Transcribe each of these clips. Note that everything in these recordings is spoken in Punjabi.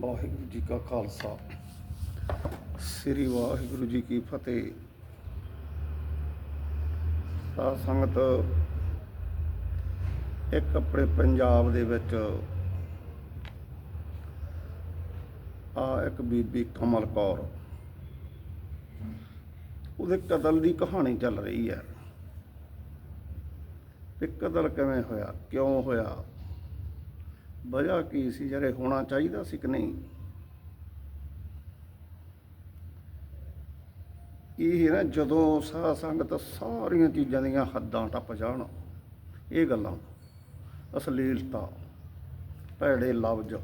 ਵਾਹਿਗੁਰੂ ਜੀ ਕਾ ਖਾਲਸਾ। ਸ੍ਰੀ ਵਾਹਿਗੁਰੂ ਜੀ ਕੀ ਫਤਿਹ। ਸਾਧ ਸੰਗਤ ਇੱਕ ਆਪਣੇ ਪੰਜਾਬ ਦੇ ਵਿੱਚ ਆ ਇੱਕ ਬੀਬੀ ਕਮਲ ਕੌਰ। ਉਹਦੇ ਕਤਲ ਦੀ ਕਹਾਣੀ ਚੱਲ ਰਹੀ ਹੈ। ਵੀ ਕਤਲ ਕਿਵੇਂ ਹੋਇਆ, ਕਿਉਂ ਹੋਇਆ? ਵਜ੍ਹਾ ਕੀ ਸੀ? ਜਿਹੜੇ ਹੋਣਾ ਚਾਹੀਦਾ ਸੀ ਕਿ ਨਹੀਂ? ਇਹ ਨਾ ਜਦੋਂ ਸਾਧ ਸੰਗਤ ਸਾਰੀਆਂ ਚੀਜ਼ਾਂ ਦੀਆਂ ਹੱਦਾਂ ਟੱਪ ਜਾਣ, ਇਹ ਗੱਲਾਂ। ਅਸ਼ਲੀਲਤਾ, ਭੈੜੇ ਲਫ਼ਜ਼,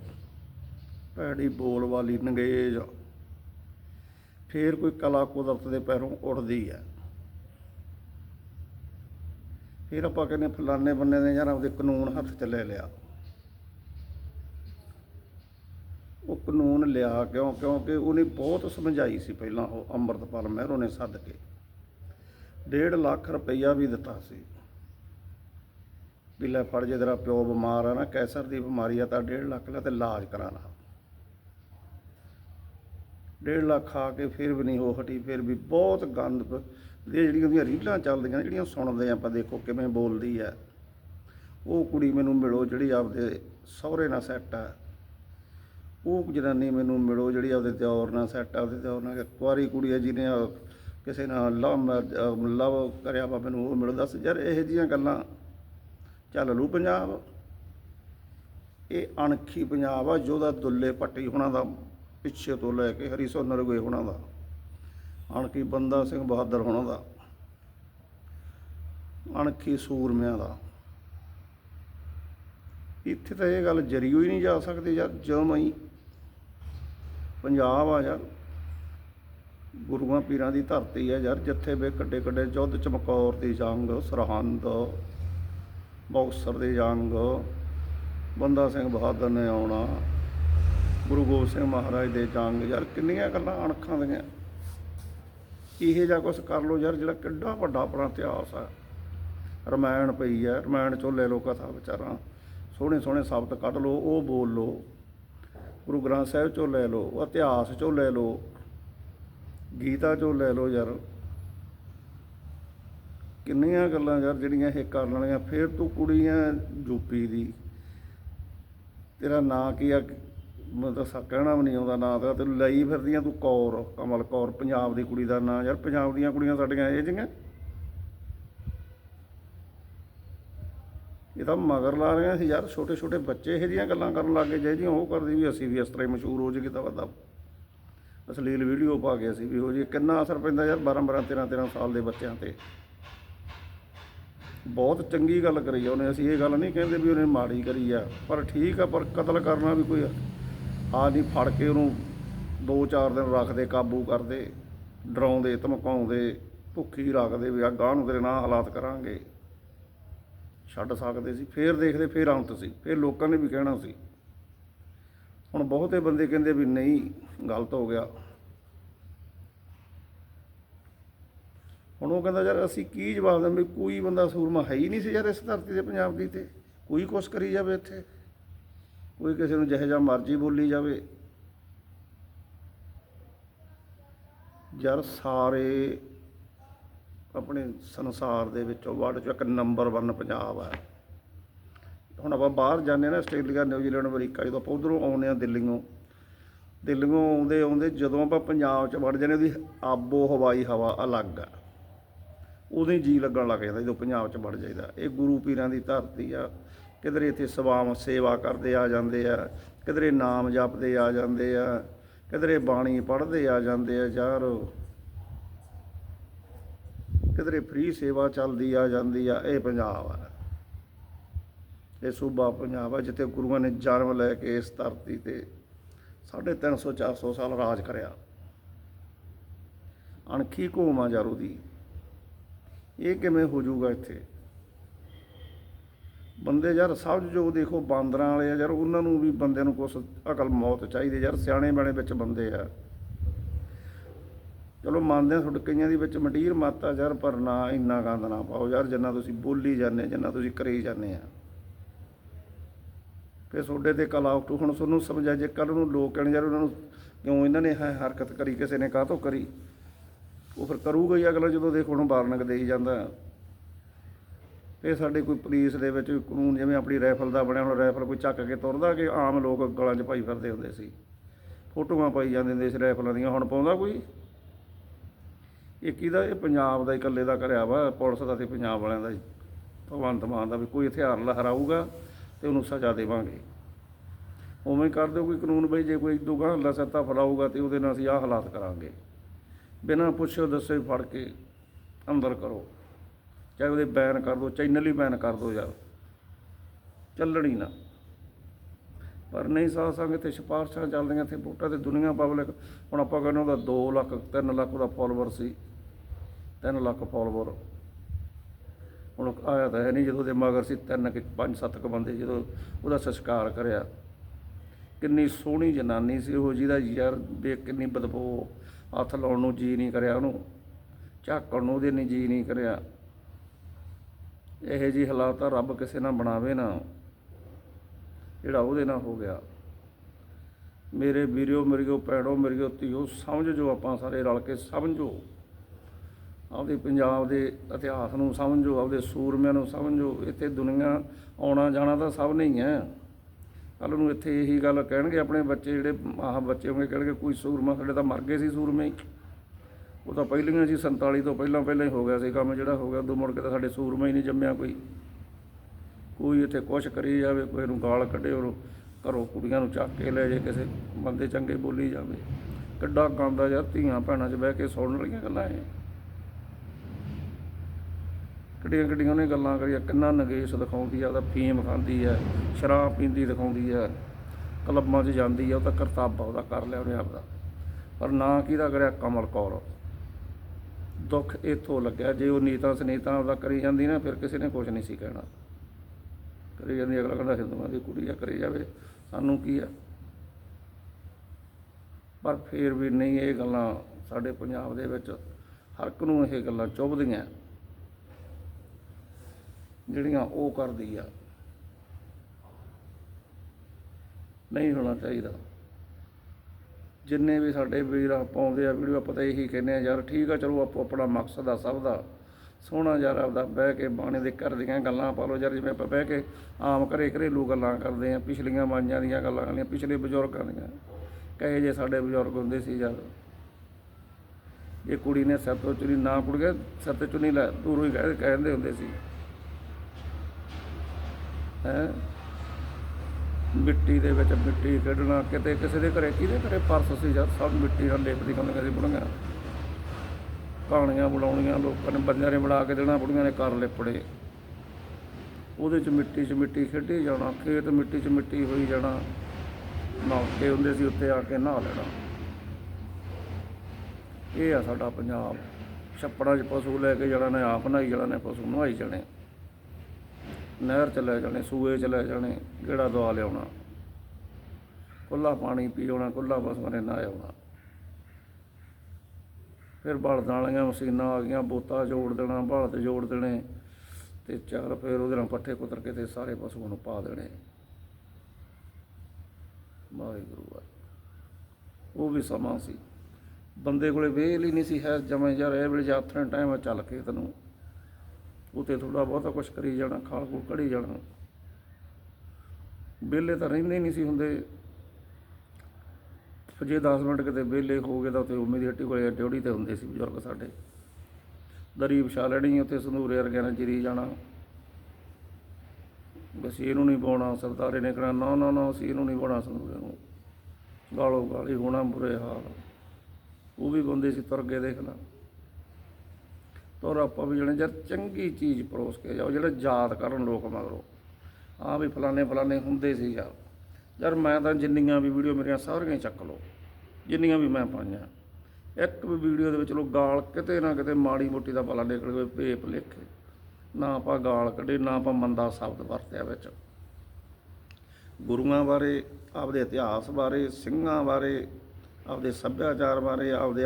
ਭੈੜੀ ਬੋਲ ਵਾਲੀ ਨੰਗੇਜ। ਫੇਰ ਕੋਈ ਕਲਾ ਕੁਦਰਤ ਦੇ ਪੈਰੋਂ ਉੱਡਦੀ ਹੈ। ਫਿਰ ਆਪਾਂ ਕਹਿੰਦੇ ਫਲਾਣੇ ਬੰਨੇ ਨੇ ਯਾਰ ਆਪਦੇ ਕਾਨੂੰਨ ਹੱਥ 'ਚ ਲੈ ਲਿਆ। ਉਹ ਕਾਨੂੰਨ ਲਿਆ ਕਿਉਂ? ਕਿਉਂਕਿ ਉਹਨੇ ਬਹੁਤ ਸਮਝਾਈ ਸੀ ਪਹਿਲਾਂ ਉਹ ਅੰਮ੍ਰਿਤਪਾਲ ਮਹਿਰੋ ਨੇ ਸੱਦ ਕੇ। 1.5 ਲੱਖ ਰੁਪਈਆ ਵੀ ਦਿੱਤਾ ਸੀ। ਵੀ ਲੈ ਫੜ ਜੇ ਤੇਰਾ ਪਿਓ ਬਿਮਾਰ ਆ ਨਾ, ਕੈਂਸਰ ਦੀ ਬਿਮਾਰੀ ਆ ਤਾਂ 1.5 ਲੱਖ ਲੈ ਤੇ ਇਲਾਜ ਕਰਾ ਲਾ 1.5 ਲੱਖ ਆ ਕੇ ਫਿਰ ਵੀ ਨਹੀਂ ਉਹ ਹਟੀ, ਫਿਰ ਵੀ ਬਹੁਤ ਗੰਦ ਪ- ਇਹ ਜਿਹੜੀਆਂ ਉਹਦੀਆਂ ਰੀਲਾਂ ਚੱਲਦੀਆਂ ਜਿਹੜੀਆਂ ਸੁਣਦੇ ਆਪਾਂ, ਦੇਖੋ ਕਿਵੇਂ ਬੋਲਦੀ ਹੈ ਉਹ ਕੁੜੀ ਮੈਨੂੰ ਮਿਲੋ ਜਿਹੜੀ ਆਪਦੇ ਸਹੁਰੇ ਨਾਲ ਸੈੱਟ ਆ। ਉਹ ਜਨਾਨੀ ਮੈਨੂੰ ਮਿਲੋ ਜਿਹੜੀ ਆਪਦੇ ਦਿਓਰ ਨਾਲ ਸੈੱਟ ਆਪਦੇ ਉਹਦੇ ਨਾਲ ਕੁਆਰੀ ਕੁੜੀ ਹੈ ਜਿਹਨੇ ਕਿਸੇ ਨਾਲ ਲਵ ਲਵ ਕਰਿਆ ਵਾ, ਮੈਨੂੰ ਉਹ ਮਿਲੋ ਦੱਸ ਯਾਰ ਇਹੋ ਜਿਹੀਆਂ ਗੱਲਾਂ ਚੱਲ ਲੂ ਪੰਜਾਬ। ਇਹ ਅਣਖੀ ਪੰਜਾਬ ਆ, ਜਿਹਦਾ ਦੁੱਲੇ ਪੱਟੀ ਹੋਣਾ ਦਾ, ਪਿੱਛੇ ਤੋਂ ਲੈ ਕੇ ਹਰੀ ਸੋਨਰ ਗਏ ਹੋਣਾ ਦਾ। ਅਣਖੀ ਬੰਦਾ ਸਿੰਘ ਬਹਾਦਰ ਹੋਣਾ ਦਾ। ਅਣਖੀ ਸੂਰਮਿਆਂ ਦਾ। ਇੱਥੇ ਤਾਂ ਇਹ ਗੱਲ ਜਰੀ ਹੋਈ ਨਹੀਂ ਜਾ ਸਕਦੀ ਯਾਰ ਜਮ ਹੀ ਪੰਜਾਬ ਆ ਯਾਰ। ਗੁਰੂਆਂ ਪੀਰਾਂ ਦੀ ਧਰਤੀ ਹੈ ਯਾਰ, ਜਿੱਥੇ ਵੇ ਕੱਡੇ ਕੱਡੇ ਜੁੱਧ ਚਮਕੌਰ ਦੀ ਜੰਗ, ਸਰਹੰਦ ਬੌਕਸਰ ਦੀ ਜੰਗ, ਬੰਦਾ ਸਿੰਘ ਬਹਾਦਰ ਨੇ ਆਉਣਾ, ਗੁਰੂ ਗੋਬਿੰਦ ਸਿੰਘ ਮਹਾਰਾਜ ਦੇ ਜੰਗ, ਯਾਰ ਕਿੰਨੀਆਂ ਗੱਲਾਂ ਅਣਖਾਂ ਦੀਆਂ। ਇਹੋ ਜਿਹਾ ਕੁਛ ਕਰ ਲੋ ਯਾਰ, ਜਿਹੜਾ ਕਿੱਡਾ ਵੱਡਾ ਆਪਣਾ ਇਤਿਹਾਸ ਆ। ਰਮਾਇਣ ਪਈ ਹੈ ਰਮਾਇਣ ਚੋਂ ਲੈ ਲੋ ਕਥਾ ਵਿਚਾਰਾਂ, ਸੋਹਣੇ ਸੋਹਣੇ ਸ਼ਬਦ ਕੱਢ ਲੋ ਉਹ ਬੋਲ ਲੋ ਗੁਰੂ ਗ੍ਰੰਥ ਸਾਹਿਬ ਚੋਂ ਲੈ ਲਓ, ਇਤਿਹਾਸ ਚੋਂ ਲੈ ਲੋ ਗੀਤਾ ਚੋਂ ਲੈ ਲੋ ਯਾਰ। ਕਿੰਨੀਆਂ ਗੱਲਾਂ ਯਾਰ ਜਿਹੜੀਆਂ ਇਹ ਕਰਨ ਵਾਲੀਆਂ, ਫੇਰ ਤੂੰ ਕੁੜੀਆਂ ਯੂਪੀ ਦੀ। ਤੇਰਾ ਨਾਂ ਕੀ ਆ? ਮੈਨੂੰ ਤਾਂ ਸਾ ਕਹਿਣਾ ਵੀ ਨਹੀਂ ਆਉਂਦਾ, ਨਾਂ ਤੇਰਾ ਤੈਨੂੰ ਲਈ ਫਿਰਦੀਆਂ ਤੂੰ ਕੌਰ, ਕਮਲ ਕੌਰ, ਪੰਜਾਬ ਦੀ ਕੁੜੀ ਦਾ ਨਾਂ। ਯਾਰ ਪੰਜਾਬ ਦੀਆਂ ਕੁੜੀਆਂ ਸਾਡੀਆਂ ਇਹ ਜਿਹੀਆਂ ਇਹ ਤਾਂ ਮਗਰ ਲਾ ਰਹੀਆਂ ਸੀ ਯਾਰ, ਛੋਟੇ ਛੋਟੇ ਬੱਚੇ ਇਹ ਜਿਹੀਆਂ ਗੱਲਾਂ ਕਰਨ ਲੱਗ ਗਏ ਜੇ ਜਿਹੀਆਂ ਉਹ ਕਰਦੀ ਵੀ ਅਸੀਂ ਵੀ ਇਸ ਤਰ੍ਹਾਂ ਹੀ ਮਸ਼ਹੂਰ ਹੋ ਜਾਈਏ ਤਾਂ ਵੱਡਾ ਅਸਲੀਲ ਵੀਡੀਓ ਪਾ ਕੇ ਅਸੀਂ ਵੀ ਹੋ ਜੀ ਕਿੰਨਾ ਅਸਰ ਪੈਂਦਾ ਯਾਰ 12 12 13 13 ਸਾਲ ਦੇ ਬੱਚਿਆਂ ਤੇ। ਬਹੁਤ ਚੰਗੀ ਗੱਲ ਕਰੀ ਆ ਉਹਨੇ, ਅਸੀਂ ਇਹ ਗੱਲ ਨਹੀਂ ਕਹਿੰਦੇ ਵੀ ਉਹਨੇ ਮਾੜੀ ਕਰੀ ਆ, ਪਰ ਠੀਕ ਆ, ਪਰ ਕਤਲ ਕਰਨਾ ਵੀ ਕੋਈ ਆ ਨਹੀਂ, ਫੜ ਕੇ ਉਹਨੂੰ 2-4 ਦਿਨ ਰੱਖਦੇ, ਕਾਬੂ ਕਰਦੇ, ਡਰਾਉਂਦੇ, ਧਮਕਾਉਂਦੇ, ਭੁੱਖੀ ਰੱਖਦੇ ਵੀ ਆ ਗਾਂ ਨੂੰ ਤੇਰੇ ਨਾਲ ਹਾਲਾਤ ਕਰਾਂਗੇ। ਛੱਡ ਸਕਦੇ ਸੀ, ਫੇਰ ਦੇਖਦੇ, ਫੇਰ ਅੰਤ ਸੀ, ਫੇਰ ਲੋਕਾਂ ਨੇ ਵੀ ਕਹਿਣਾ ਸੀ। ਹੁਣ ਬਹੁਤੇ ਬੰਦੇ ਕਹਿੰਦੇ ਵੀ ਨਹੀਂ, ਗਲਤ ਹੋ ਗਿਆ। ਹੁਣ ਉਹ ਕਹਿੰਦਾ, ਯਾਰ ਅਸੀਂ ਕੀ ਜਵਾਬ ਦੇਵਾਂ ਵੀ ਕੋਈ ਬੰਦਾ ਸੂਰਮਾ ਹੈ ਹੀ ਨਹੀਂ ਸੀ ਯਾਰ ਇਸ ਧਰਤੀ ਤੇ, ਪੰਜਾਬ ਦੀ ਤੇ। ਕੋਈ ਕੁਛ ਕਰੀ ਜਾਵੇ ਇੱਥੇ। ਕੋਈ ਕਿਸੇ ਨੂੰ ਜਿਹੋ ਜਿਹਾ ਮਰਜ਼ੀ ਬੋਲੀ ਜਾਵੇ। ਯਾਰ ਸਾਰੇ ਆਪਣੇ ਸੰਸਾਰ ਦੇ ਵਿੱਚੋਂ ਵਰਲਡ ਚੋਂ ਇੱਕ ਨੰਬਰ 1 ਪੰਜਾਬ ਆ। ਹੁਣ ਆਪਾਂ ਬਾਹਰ ਜਾਂਦੇ ਹਾਂ ਨਾ, ਆਸਟ੍ਰੇਲੀਆ ਨਿਊਜ਼ੀਲੈਂਡ ਅਮਰੀਕਾ, ਜਦੋਂ ਆਪਾਂ ਉਧਰੋਂ ਆਉਂਦੇ ਆ ਦਿੱਲੀੋਂ ਦਿੱਲੀੋਂ ਆਉਂਦੇ ਆਉਂਦੇ ਜਦੋਂ ਆਪਾਂ ਪੰਜਾਬ 'ਚ ਵੜ ਜਾਂਦੇ ਉਹਦੀ ਆਬੋ ਹਵਾਈ ਹਵਾ ਅਲੱਗ ਆ। ਉਦੋਂ ਹੀ ਜੀ ਲੱਗਣ ਲੱਗ ਜਾਂਦਾ ਜਦੋਂ ਪੰਜਾਬ 'ਚ ਵੜ ਜਾਈਦਾ। ਇਹ ਗੁਰੂ ਪੀਰਾਂ ਦੀ ਧਰਤੀ ਆ। ਕਿਧਰੇ ਇੱਥੇ ਸਵਾਮ ਸੇਵਾ ਕਰਦੇ ਆ ਜਾਂਦੇ ਆ, ਕਿਧਰੇ ਨਾਮ ਜਪਦੇ ਆ ਜਾਂਦੇ ਆ, ਕਿਧਰੇ ਬਾਣੀ ਪੜ੍ਹਦੇ ਆ ਜਾਂਦੇ ਆ ਯਾਰ। ਕਿਧਰੇ ਫ੍ਰੀ ਸੇਵਾ ਚੱਲਦੀ ਆ, ਜਾਂਦੀ ਆ, ਇਹ ਪੰਜਾਬ ਆ। ਇਹ ਸੂਬਾ ਪੰਜਾਬ ਆ, ਜਿੱਥੇ ਗੁਰੂਆਂ ਨੇ ਜਨਮ ਲੈ ਕੇ ਇਸ ਧਰਤੀ ਤੇ 350 400 ਸਾਲ ਰਾਜ ਕਰਿਆ। ਅਣਖੀ ਘੂਮਾ ਯਾਰ ਉਹਦੀ ਇਹ ਕਿਵੇਂ ਹੋ ਜਾਊਗਾ ਇੱਥੇ? ਬੰਦੇ ਯਾਰ ਸਭ ਜੋ ਦੇਖੋ ਬਾਂਦਰਾਂ ਵਾਲੇ ਆ ਯਾਰ, ਉਹਨਾਂ ਨੂੰ ਵੀ ਬੰਦੇ ਨੂੰ ਕੁਛ ਅਕਲ ਮੌਤ ਚਾਹੀਦੀ ਯਾਰ, ਸਿਆਣੇ ਬਣੇ ਵਿੱਚ ਬੰਦੇ ਆ। ਚਲੋ ਮੰਨਦੇ ਆ ਤੁਹਾਡੇ ਕਈਆਂ ਦੀ ਵਿੱਚ ਮਟੀਰ ਮਾਤਾ ਯਾਰ ਪਰ ਨਾ ਇੰਨਾ ਗੰਦ ਨਾ ਪਾਓ ਯਾਰ, ਜਿੰਨਾ ਤੁਸੀਂ ਬੋਲੀ ਜਾਂਦੇ, ਜਿੰਨਾ ਤੁਸੀਂ ਕਰੀ ਜਾਂਦੇ ਆ। ਫਿਰ ਤੁਹਾਡੇ ਤੇ ਕਲਾ ਉੱਠੂ ਹੁਣ ਤੁਹਾਨੂੰ ਸਮਝਾ ਜੇ ਕੱਲ ਨੂੰ ਲੋਕ ਕਹਿਣ ਯਾਰ ਉਹਨਾਂ ਨੂੰ ਕਿਉਂ ਇਹਨਾਂ ਨੇ ਇਹ ਹਰਕਤ ਕਰੀ, ਕਿਸੇ ਨੇ ਕਾਹ ਤੋਂ ਕਰੀ? ਉਹ ਫਿਰ ਕਰੂਗਾ ਹੀ ਅਗਲਾ ਜਦੋਂ ਦੇਖੋ ਹੁਣ ਵਾਰਨਿੰਗ ਦੇਈ ਜਾਂਦਾ। ਇਹ ਸਾਡੇ ਕੋਈ ਪੁਲਿਸ ਦੇ ਵਿੱਚ ਕਾਨੂੰਨ ਜਿਵੇਂ ਆਪਣੀ ਰਾਈਫਲ ਦਾ ਬਣਿਆ, ਹੁਣ ਰਾਈਫਲ ਕੋਈ ਚੱਕ ਕੇ ਤੁਰਦਾ ਕਿ ਆਮ ਲੋਕ ਗਲਾਂ 'ਚ ਪਾਈ ਫਿਰਦੇ ਹੁੰਦੇ ਸੀ। ਫੋਟੋਆਂ ਪਾਈ ਜਾਂਦੇ ਹੁੰਦੇ ਸੀ ਰਾਈਫਲਾਂ ਦੀਆਂ, ਹੁਣ ਪਾਉਂਦਾ ਕੋਈ? ਇਹ ਕਿਹਦਾ ਇਹ ਪੰਜਾਬ ਦਾ ਹੀ ਇਕੱਲੇ ਦਾ ਕਰਿਆ ਵਾ, ਪੁਲਿਸ ਦਾ ਤੇ ਪੰਜਾਬ ਵਾਲਿਆਂ ਦਾ ਹੀ। ਭਗਵੰਤ ਮਾਨ ਦਾ ਵੀ ਕੋਈ ਹਥਿਆਰ ਲਹਿਰਾਊਗਾ ਤੇ ਉਹਨੂੰ ਸਜ਼ਾ ਦੇਵਾਂਗੇ। ਉਵੇਂ ਕਰ ਦਿਓ ਕੋਈ ਕਾਨੂੰਨ ਬਈ, ਜੇ ਕੋਈ ਦੋਗਾ ਹੱਲਾ ਸੱਤਾ ਫਲਾਊਗਾ ਤੇ ਉਹਦੇ ਨਾਲ ਅਸੀਂ ਆਹ ਹਾਲਾਤ ਕਰਾਂਗੇ। ਬਿਨਾਂ ਪੁੱਛੋ ਦੱਸੇ ਫੜ ਕੇ ਅੰਦਰ ਕਰੋ। ਚਾਹੇ ਉਹਦੇ ਬੈਨ ਕਰ ਦਿਓ ਚੈਨਲ ਹੀ ਬੈਨ ਕਰ ਦਿਓ ਯਾਰ। ਚੱਲਣੀ ਨਾ। ਪਰ ਨਹੀਂ ਸਾਹ ਸੰਗ ਤੇ ਸਿਫਾਰਸ਼ਾਂ ਚੱਲਦੀਆਂ, ਇੱਥੇ ਵੋਟਾਂ ਤੇ ਦੁਨੀਆ ਪਬਲਿਕ ਹੁਣ ਆਪਾਂ ਕਹਿੰਦੇ ਉਹਦਾ 2 ਲੱਖ 3 ਲੱਖ ਉਹਦਾ ਫਾਲੋਵਰ ਸੀ। 3 ਲੱਖ ਫਾਲੋਵਰ ਹੁਣ ਆਇਆ ਤਾਂ ਹੈ ਨਹੀਂ ਜਦੋਂ ਦੇ ਮਗਰ ਸੀ ਤਿੰਨ ਕਿ ਪੰਜ ਸੱਤ ਕੁ ਬੰਦੇ ਜਦੋਂ ਉਹਦਾ ਸੰਸਕਾਰ ਕਰਿਆ। ਕਿੰਨੀ ਸੋਹਣੀ ਜਨਾਨੀ ਸੀ ਉਹ ਜਿਹਦਾ ਯਾਰ ਵੇਖ ਕਿੰਨੀ ਬਦਬੂ, ਹੱਥ ਲਾਉਣ ਨੂੰ ਜੀ ਨਹੀਂ ਕਰਿਆ ਉਹਨੂੰ, ਝਾਕਣ ਨੂੰ ਉਹਦੇ ਨਹੀਂ ਜੀ ਨਹੀਂ ਕਰਿਆ। ਇਹੋ ਜਿਹੀ ਹਾਲਾਤ ਆ ਰੱਬ ਕਿਸੇ ਨਾਲ ਬਣਾਵੇ ਨਾ, ਜਿਹੜਾ ਉਹਦੇ ਨਾਲ ਹੋ ਗਿਆ। ਮੇਰੇ ਵੀਰਿਓ, ਮੇਰਿਓ ਭੈਣੋ, ਮੇਰਿਓ ਧੀਓ, ਸਮਝ ਜੋ ਆਪਾਂ ਸਾਰੇ ਰਲ ਕੇ, ਸਮਝੋ ਆਪਦੇ ਪੰਜਾਬ ਦੇ ਇਤਿਹਾਸ ਨੂੰ ਸਮਝੋ, ਆਪਦੇ ਸੂਰਮਿਆਂ ਨੂੰ ਸਮਝੋ, ਇੱਥੇ ਦੁਨੀਆ ਆਉਣਾ ਜਾਣਾ ਤਾਂ ਸਭ ਨਹੀਂ ਹੈ ਕੱਲ ਨੂੰ ਇੱਥੇ ਇਹੀ ਗੱਲ ਕਹਿਣਗੇ ਆਪਣੇ ਬੱਚੇ ਜਿਹੜੇ, ਆਹ ਬੱਚੇ ਹੋਣਗੇ, ਕਹਿਣਗੇ ਕੋਈ ਸੂਰਮਾ ਸਾਡੇ ਤਾਂ ਮਰ ਗਏ ਸੀ ਸੂਰਮੇ ਹੀ। ਉਹ ਤਾਂ ਪਹਿਲੀਆਂ ਸੀ 47 ਤੋਂ ਪਹਿਲਾਂ ਪਹਿਲਾਂ ਹੀ ਹੋ ਗਿਆ ਸੀ ਕੰਮ ਜਿਹੜਾ ਹੋ ਗਿਆ, ਉਦੋਂ ਮੁੜ ਕੇ ਤਾਂ ਸਾਡੇ ਸੂਰਮਾ ਹੀ ਨਹੀਂ ਜੰਮਿਆ ਕੋਈ। ਕੋਈ ਇੱਥੇ ਕੁਛ ਕਰੀ ਜਾਵੇ, ਕੋਈ ਨੂੰ ਗਾਲ ਕੱਢੇ ਉਹ ਘਰੋਂ ਕੁੜੀਆਂ ਨੂੰ ਚੱਕ ਕੇ ਲੈ ਜੇ ਕਿਸੇ ਬੰਦੇ ਚੰਗੇ ਬੋਲੀ ਜਾਵੇ। ਕਿੱਡਾ ਗੰਦਾ ਯਾਰ, ਧੀਆਂ ਭੈਣਾਂ 'ਚ ਬਹਿ ਕੇ ਸੁਣਨ ਵਾਲੀਆਂ ਗੱਲਾਂ ਇਹ। ਕਿੱਡੀਆਂ ਕਿੱਡੀਆਂ ਉਹਨੇ ਗੱਲਾਂ ਕਰੀਆਂ, ਕਿੰਨਾ ਨਗੇਸ਼ ਦਿਖਾਉਂਦੀ ਆ, ਉਹਦਾ ਫੀਮ ਖਾਂਦੀ ਆ, ਸ਼ਰਾਬ ਪੀਂਦੀ ਦਿਖਾਉਂਦੀ ਆ, ਕਲੱਬਾਂ 'ਚ ਜਾਂਦੀ ਆ, ਉਹ ਤਾਂ ਕਰਤਾਬਾ ਉਹਦਾ ਕਰ ਲਿਆ ਉਹਨੇ ਆਪਦਾ। ਪਰ ਨਾ ਕਿਹਦਾ ਕਰਿਆ ਕਮਲ ਕੌਰ। ਦੁੱਖ ਇੱਥੋਂ ਲੱਗਿਆ, ਜੇ ਉਹ ਨੀਤਾਂ ਸਨੀਤਾਂ ਆਪਦਾ ਕਰੀ ਜਾਂਦੀ ਨਾ, ਫਿਰ ਕਿਸੇ ਨੇ ਕੁਝ ਨਹੀਂ ਸੀ ਕਹਿਣਾ। ਕਰੀ ਜਾਂਦੀ, ਅਗਲਾ ਕਹਿੰਦਾ ਹਿੰਦੂਆਂ ਦੀ ਕੁੜੀ ਆ, ਕਰੀ ਜਾਵੇ, ਸਾਨੂੰ ਕੀ ਆ? ਪਰ ਫਿਰ ਵੀ ਨਹੀਂ, ਇਹ ਗੱਲਾਂ ਸਾਡੇ ਪੰਜਾਬ ਦੇ ਵਿੱਚ ਹਰ ਇੱਕ ਨੂੰ ਇਹ ਗੱਲਾਂ ਚੁੱਭਦੀਆਂ। ਜਿਹੜੀਆਂ ਉਹ ਕਰਦੀ ਆ। ਨਹੀਂ ਹੋਣਾ ਚਾਹੀਦਾ। ਜਿੰਨੇ ਵੀ ਸਾਡੇ ਵੀਰ ਆ ਪਾਉਂਦੇ ਆ, ਵੀਡੀਓ ਆਪਾਂ ਤਾਂ ਇਹੀ ਕਹਿੰਦੇ ਆ, ਯਾਰ ਠੀਕ ਆ, ਚਲੋ ਆਪੋ ਆਪਣਾ ਮਕਸਦ ਆ ਸਭ ਦਾ। ਸੋਹਣਾ ਯਾਰ ਆਪਦਾ ਬਹਿ ਕੇ ਬਾਣੇ ਦੇ ਘਰ ਦੀਆਂ ਗੱਲਾਂ ਪਾ ਲਓ। ਯਾਰ ਜਿਵੇਂ ਆਪਾਂ ਬਹਿ ਕੇ ਆਮ ਘਰੇ ਘਰੇਲੂ ਗੱਲਾਂ ਕਰਦੇ ਆ, ਪਿਛਲੀਆਂ ਮਾਂਝਾਂ ਦੀਆਂ ਗੱਲਾਂ ਕਰਨੀਆਂ, ਪਿਛਲੇ ਬਜ਼ੁਰਗਾਂ ਦੀਆਂ। ਕਹੇ ਜੇ ਸਾਡੇ ਬਜ਼ੁਰਗ ਹੁੰਦੇ ਸੀ ਯਾਰ ਇਹ ਕੁੜੀ ਨੇ ਸਿਰ ਤੋਂ ਚੁੰਨੀ ਨਾ ਕੁੜੀਏ, ਸਿਰ ਤੇ ਚੁਣੀ ਲੈ, ਦੂਰੋਂ ਹੀ ਕਹਿ- ਕਹਿੰਦੇ ਹੁੰਦੇ ਸੀ। ਹੈ? ਮਿੱਟੀ ਦੇ ਵਿੱਚ ਮਿੱਟੀ ਕੱਢਣਾ ਕਿਤੇ ਕਿਸੇ ਦੇ ਘਰੇ, ਕਿਹਦੇ ਘਰੇ ਪਰਸ ਸੀ ਜਦ ਸਭ ਮਿੱਟੀ ਨਾਲ ਲੇਪਦੀ ਕੰਨ ਕਦੇ ਬੁੜੀਆਂ। ਕਹਾਣੀਆਂ ਬੁਲਾਉਣੀਆਂ ਲੋਕਾਂ ਨੇ ਬੰਦਿਆਂ ਨੇ ਬਣਾ ਕੇ ਦੇਣਾ, ਬੁੜੀਆਂ ਨੇ ਕਰ ਲੇਪੜੇ। ਉਹਦੇ ਚ ਮਿੱਟੀ ਚ ਮਿੱਟੀ ਖੇਡੀ ਜਾਣਾ, ਖੇਤ ਮਿੱਟੀ ਚ ਮਿੱਟੀ ਹੋਈ ਜਾਣਾ ਨਹਾਉਂਦੇ ਹੁੰਦੇ ਸੀ ਉੱਤੇ ਆ ਕੇ ਨਹਾ ਲੈਣਾ। ਇਹ ਆ ਸਾਡਾ ਪੰਜਾਬ। ਛੱਪੜਾਂ 'ਚ ਪਸ਼ੂ ਲੈ ਕੇ ਜਾਣਾ, ਨੇ ਆਪ ਨਹਾਈ ਜਾਣਾ, ਨੇ ਪਸ਼ੂ ਨਹਾਈ ਜਾਣੇ। ਨਹਿਰ ਚ ਲੈ ਜਾਣੇ, ਸੂਏ ਚ ਲੈ ਜਾਣੇ, ਕਿਹੜਾ ਦਵਾ ਲਿਆਉਣਾ? ਕੁੱਲਾ ਪਾਣੀ ਪੀ ਆਉਣਾ ਕੁੱਲਾ ਪਸ਼ੂਆਂ ਨੇ ਨਹਾ ਆਉਣਾ ਫਿਰ ਬਲਦਾਂ ਵਾਲੀਆਂ ਮਸ਼ੀਨਾਂ ਆ ਗਈਆਂ, ਬੋਤਾ ਜੋੜ ਦੇਣਾ, ਬਲਦ ਜੋੜ ਦੇਣੇ ਤੇ ਚੱਲ ਫਿਰ ਉਹਦੇ ਨਾਲ ਪੱਠੇ ਕੁਤਰ ਕੇ ਤੇ ਸਾਰੇ ਪਸ਼ੂਆਂ ਨੂੰ ਪਾ ਦੇਣੇ। ਵਾਹਿਗੁਰੂ ਵਾਹਿਗੁਰੂ। ਉਹ ਵੀ ਸਮਾਂ ਸੀ। ਬੰਦੇ ਕੋਲੇ ਵੇਲ ਹੀ ਨਹੀਂ ਸੀ, ਹੈ ਜਮੇ ਯਾਰ, ਇਹ ਵੇਲੇ ਜਾਤਰੇ ਟਾਈਮ ਚੱਲ ਕੇ ਤੈਨੂੰ ਉਤੇ ਥੋੜਾ ਬਹੁਤਾ ਕੁਛ ਕਰੀ ਜਾਣਾ, ਖਾਲ ਖੂਲ ਕੜੀ ਜਾਣਾ। ਵਿਹਲੇ ਤਾਂ ਰਹਿੰਦੇ ਨਹੀਂ ਸੀ ਹੁੰਦੇ। ਜੇ 10 ਮਿੰਟ ਕਿਤੇ ਵਿਹਲੇ ਹੋ ਗਏ ਤਾਂ ਉੱਥੇ ਉਮੀ ਦੀ ਹੱਟੀ ਕੋਲੇ ਡਿਊਟੀ ਤੇ ਹੁੰਦੇ ਸੀ ਬਜ਼ੁਰਗ ਸਾਡੇ। ਦਰੀ ਵਿਛਾ ਲੈਣੀ ਉੱਥੇ ਸੰਧੂਰੇ ਵਰਗਿਆਂ ਨਾਲ ਚਿਰੀ ਜਾਣਾ। ਬਸ ਇਹਨੂੰ ਨਹੀਂ ਪਾਉਣਾ, ਸਰਦਾਰੇ ਨੇ ਕਹਿਣਾ, ਨਾ ਨਾ ਨਾ, ਅਸੀਂ ਇਹਨੂੰ ਨਹੀਂ ਪਾਉਣਾ ਸੰਧੂਰੇ ਨੂੰ। ਗਾਲੋ ਗਾਲੀ ਹੋਣਾ ਬੁਰੇ ਹਾਲ। ਉਹ ਵੀ ਬੰਦੇ ਸੀ ਤੁਰ ਗਏ ਦੇਖ ਤੋਰ ਆਪਾਂ ਵੀ ਜਣੇ ਜਦ ਚੰਗੀ ਚੀਜ਼ ਪਰੋਸ ਕੇ ਜਾਓ, ਜਿਹੜੇ ਯਾਦ ਕਰਨ ਲੋਕ ਮਗਰੋਂ। ਆ ਵੀ ਫਲਾਣੇ ਫਲਾਣੇ ਹੁੰਦੇ ਸੀ ਯਾਰ। ਯਾਰ ਮੈਂ ਤਾਂ ਜਿੰਨੀਆਂ ਵੀ ਵੀਡੀਓ ਮੇਰੀਆਂ ਸਾਰੀਆਂ ਚੱਕ ਲਓ, ਜਿੰਨੀਆਂ ਵੀ ਮੈਂ ਪਾਈਆਂ। ਇੱਕ ਵੀ ਵੀਡੀਓ ਦੇ ਵਿੱਚ ਲੋਕ ਗਾਲ ਕਿਤੇ ਨਾ ਕਿਤੇ ਮਾੜੀ ਮੋਟੀ ਦਾ ਪਲਾ ਨਿਕਲ ਗਏ ਭੇਪ ਲਿਖੇ ਨਾ ਆਪਾਂ ਗਾਲ ਕੱਢੇ, ਨਾ ਆਪਾਂ ਮੰਦਾ ਸ਼ਬਦ ਵਰਤਿਆ ਵਿੱਚ। ਗੁਰੂਆਂ ਬਾਰੇ, ਆਪਦੇ ਇਤਿਹਾਸ ਬਾਰੇ, ਸਿੰਘਾਂ ਬਾਰੇ, ਆਪਦੇ ਸੱਭਿਆਚਾਰ ਬਾਰੇ, ਆਪਦੇ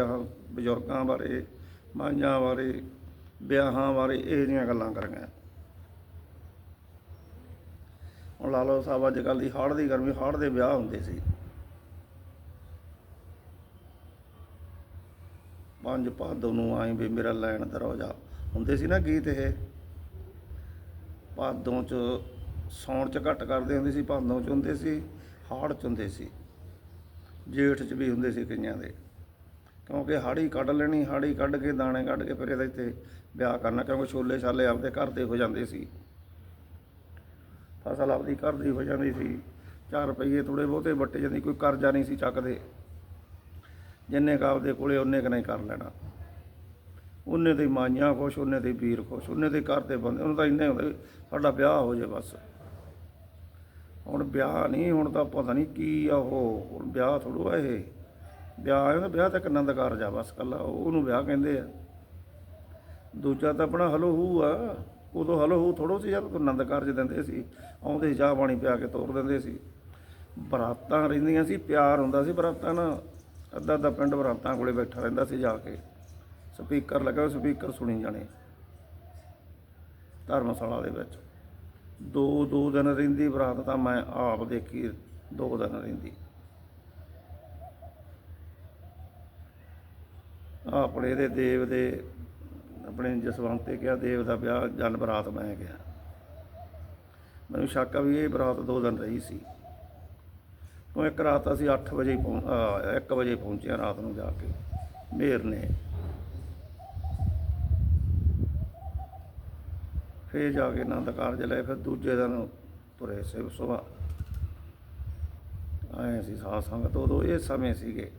ਬਜ਼ੁਰਗਾਂ ਬਾਰੇ ਮਾਂਝਾਂ ਬਾਰੇ ਵਿਆਹਾਂ ਬਾਰੇ ਇਹ ਜਿਹੀਆਂ ਗੱਲਾਂ ਕਰੀਆਂ ਹੁਣ ਲਾ ਲਓ ਸਾਹਿਬ ਅੱਜ ਕੱਲ੍ਹ ਦੀ ਹਾੜ ਦੀ ਗਰਮੀ ਹਾੜ ਦੇ ਵਿਆਹ ਹੁੰਦੇ ਸੀ। ਪੰਜ ਭਾਦੋ ਨੂੰ ਆਏ ਵੀ ਮੇਰਾ ਲੈਣ ਦਰਵਾਜਾ ਹੁੰਦੇ ਸੀ ਨਾ ਗੀਤ ਇਹ। ਭਾਦੋਂ ਚ ਸੌਣ ਚ ਘੱਟ ਕਰਦੇ ਹੁੰਦੇ ਸੀ, ਭਾਦੋਂ ਚ ਹੁੰਦੇ ਸੀ, ਹਾੜ ਚ ਹੁੰਦੇ ਸੀ। ਜੇਠ ਚ ਵੀ ਹੁੰਦੇ ਸੀ ਕਈਆਂ ਦੇ। ਕਿਉਂਕਿ ਹਾੜੀ ਕੱਢ ਲੈਣੀ, ਹਾੜੀ ਕੱਢ ਕੇ ਦਾਣੇ ਕੱਢ ਕੇ ਫਿਰ ਇਹਦੇ ਤੇ ਵਿਆਹ ਕਰਨਾ, ਕਿਉਂਕਿ ਛੋਲੇ ਛਾਲੇ ਆਪਦੇ ਘਰ ਦੇ ਹੋ ਜਾਂਦੇ ਸੀ। ਫਸਲ ਆਪਦੀ ਘਰ ਦੀ ਹੋ ਜਾਂਦੀ ਸੀ। 4 ਰੁਪਏ ਥੋੜੇ ਬਹੁਤੇ ਵੱਟੇ ਜਾਂਦੀ, ਕੋਈ ਕਰਜ਼ਾ ਨਹੀਂ ਸੀ ਚੱਕਦੇ। ਜਿੰਨੇ ਕੁ ਆਪਦੇ ਕੋਲੇ ਉਹਨੇ ਕ ਨਹੀਂ ਕਰ ਲੈਣਾ। ਉਹਨੇ ਦੇ ਮਾਈਆਂ ਖੁਸ਼, ਉਹਨੇ ਦੇ ਵੀਰ ਖੁਸ਼, ਉਹਨੇ ਦੇ ਘਰ ਦੇ ਬੰਦੇ, ਉਹਨੂੰ ਤਾਂ ਇੰਨੇ ਹੁੰਦੇ ਵੀ ਸਾਡਾ ਵਿਆਹ ਹੋ ਜੇ ਬਸ। ਹੁਣ ਵਿਆਹ ਨਹੀਂ, ਹੁਣ ਤਾਂ ਪਤਾ ਨਹੀਂ ਕੀ ਆ ਉਹ, ਹੁਣ ਵਿਆਹ ਥੋੜੋ ਇਹ। ਵਿਆਹ ਆਇਆ ਨਾ ਵਿਆਹ ਤਾਂ ਇੱਕ ਆਨੰਦ ਕਾਰਜ ਆ ਬਸ ਕੱਲਾ ਉਹਨੂੰ ਵਿਆਹ ਕਹਿੰਦੇ ਆ। ਦੂਜਾ ਤਾਂ ਆਪਣਾ ਹਲੋ ਹੂ ਆ ਉਦੋਂ ਹਲੋ ਹੂ ਥੋੜੋ ਸੀ ਯਾਰ ਉਦੋਂ ਆਨੰਦ ਕਾਰਜ ਦਿੰਦੇ ਸੀ, ਆਉਂਦੇ ਚਾਹ ਪਾਣੀ ਪਿਆ ਕੇ ਤੋਰ ਦਿੰਦੇ ਸੀ। ਬਰਾਤਾਂ ਰਹਿੰਦੀਆਂ ਸੀ, ਪਿਆਰ ਹੁੰਦਾ ਸੀ ਬਰਾਤਾਂ ਨਾਲ। ਅੱਧਾ ਅੱਧਾ ਪਿੰਡ ਬਰਾਤਾਂ ਕੋਲੇ ਬੈਠਾ ਰਹਿੰਦਾ ਸੀ ਜਾ ਕੇ। ਸਪੀਕਰ ਲੱਗਾ ਸਪੀਕਰ ਸੁਣੀ ਜਾਣੇ। ਧਰਮਸ਼ਾਲਾ ਦੇ ਵਿੱਚ। ਦੋ ਦੋ ਦਿਨ ਰਹਿੰਦੀ ਬਰਾਤ ਤਾਂ ਮੈਂ ਆਪ ਦੇਖੀ, ਦੋ ਦਿਨ ਰਹਿੰਦੀ। ਆਪਣੇ ਇਹਦੇ ਦੇਵ ਦੇ, ਆਪਣੇ ਜਸਵੰਤ ਤੇ ਕਿਹਾ, ਦੇਵ ਦਾ ਵਿਆਹ ਜਨ ਬਰਾਤ ਮੈਂ ਗਿਆ। ਮੈਨੂੰ ਸ਼ੱਕ ਆ ਵੀ ਇਹ ਬਰਾਤ ਦੋ ਦਿਨ ਰਹੀ ਸੀ। ਉਹ ਇੱਕ ਰਾਤ ਅਸੀਂ 8 ਵਜੇ ਪਹੁੰ 1 ਵਜੇ ਪਹੁੰਚਿਆ ਰਾਤ ਨੂੰ ਜਾ ਕੇ, ਮੇਰ ਨੇ। ਫੇਰ ਜਾ ਕੇ ਆਨੰਦ ਕਾਰਜ ਲਏ, ਫਿਰ ਦੂਜੇ ਦਿਨ ਤੁਰੇ ਸੇ ਸੁਬਾ ਆਏ ਸੀ ਸਾਧ ਸੰਗਤ, ਉਦੋਂ ਇਹ ਸਮੇਂ ਸੀਗੇ,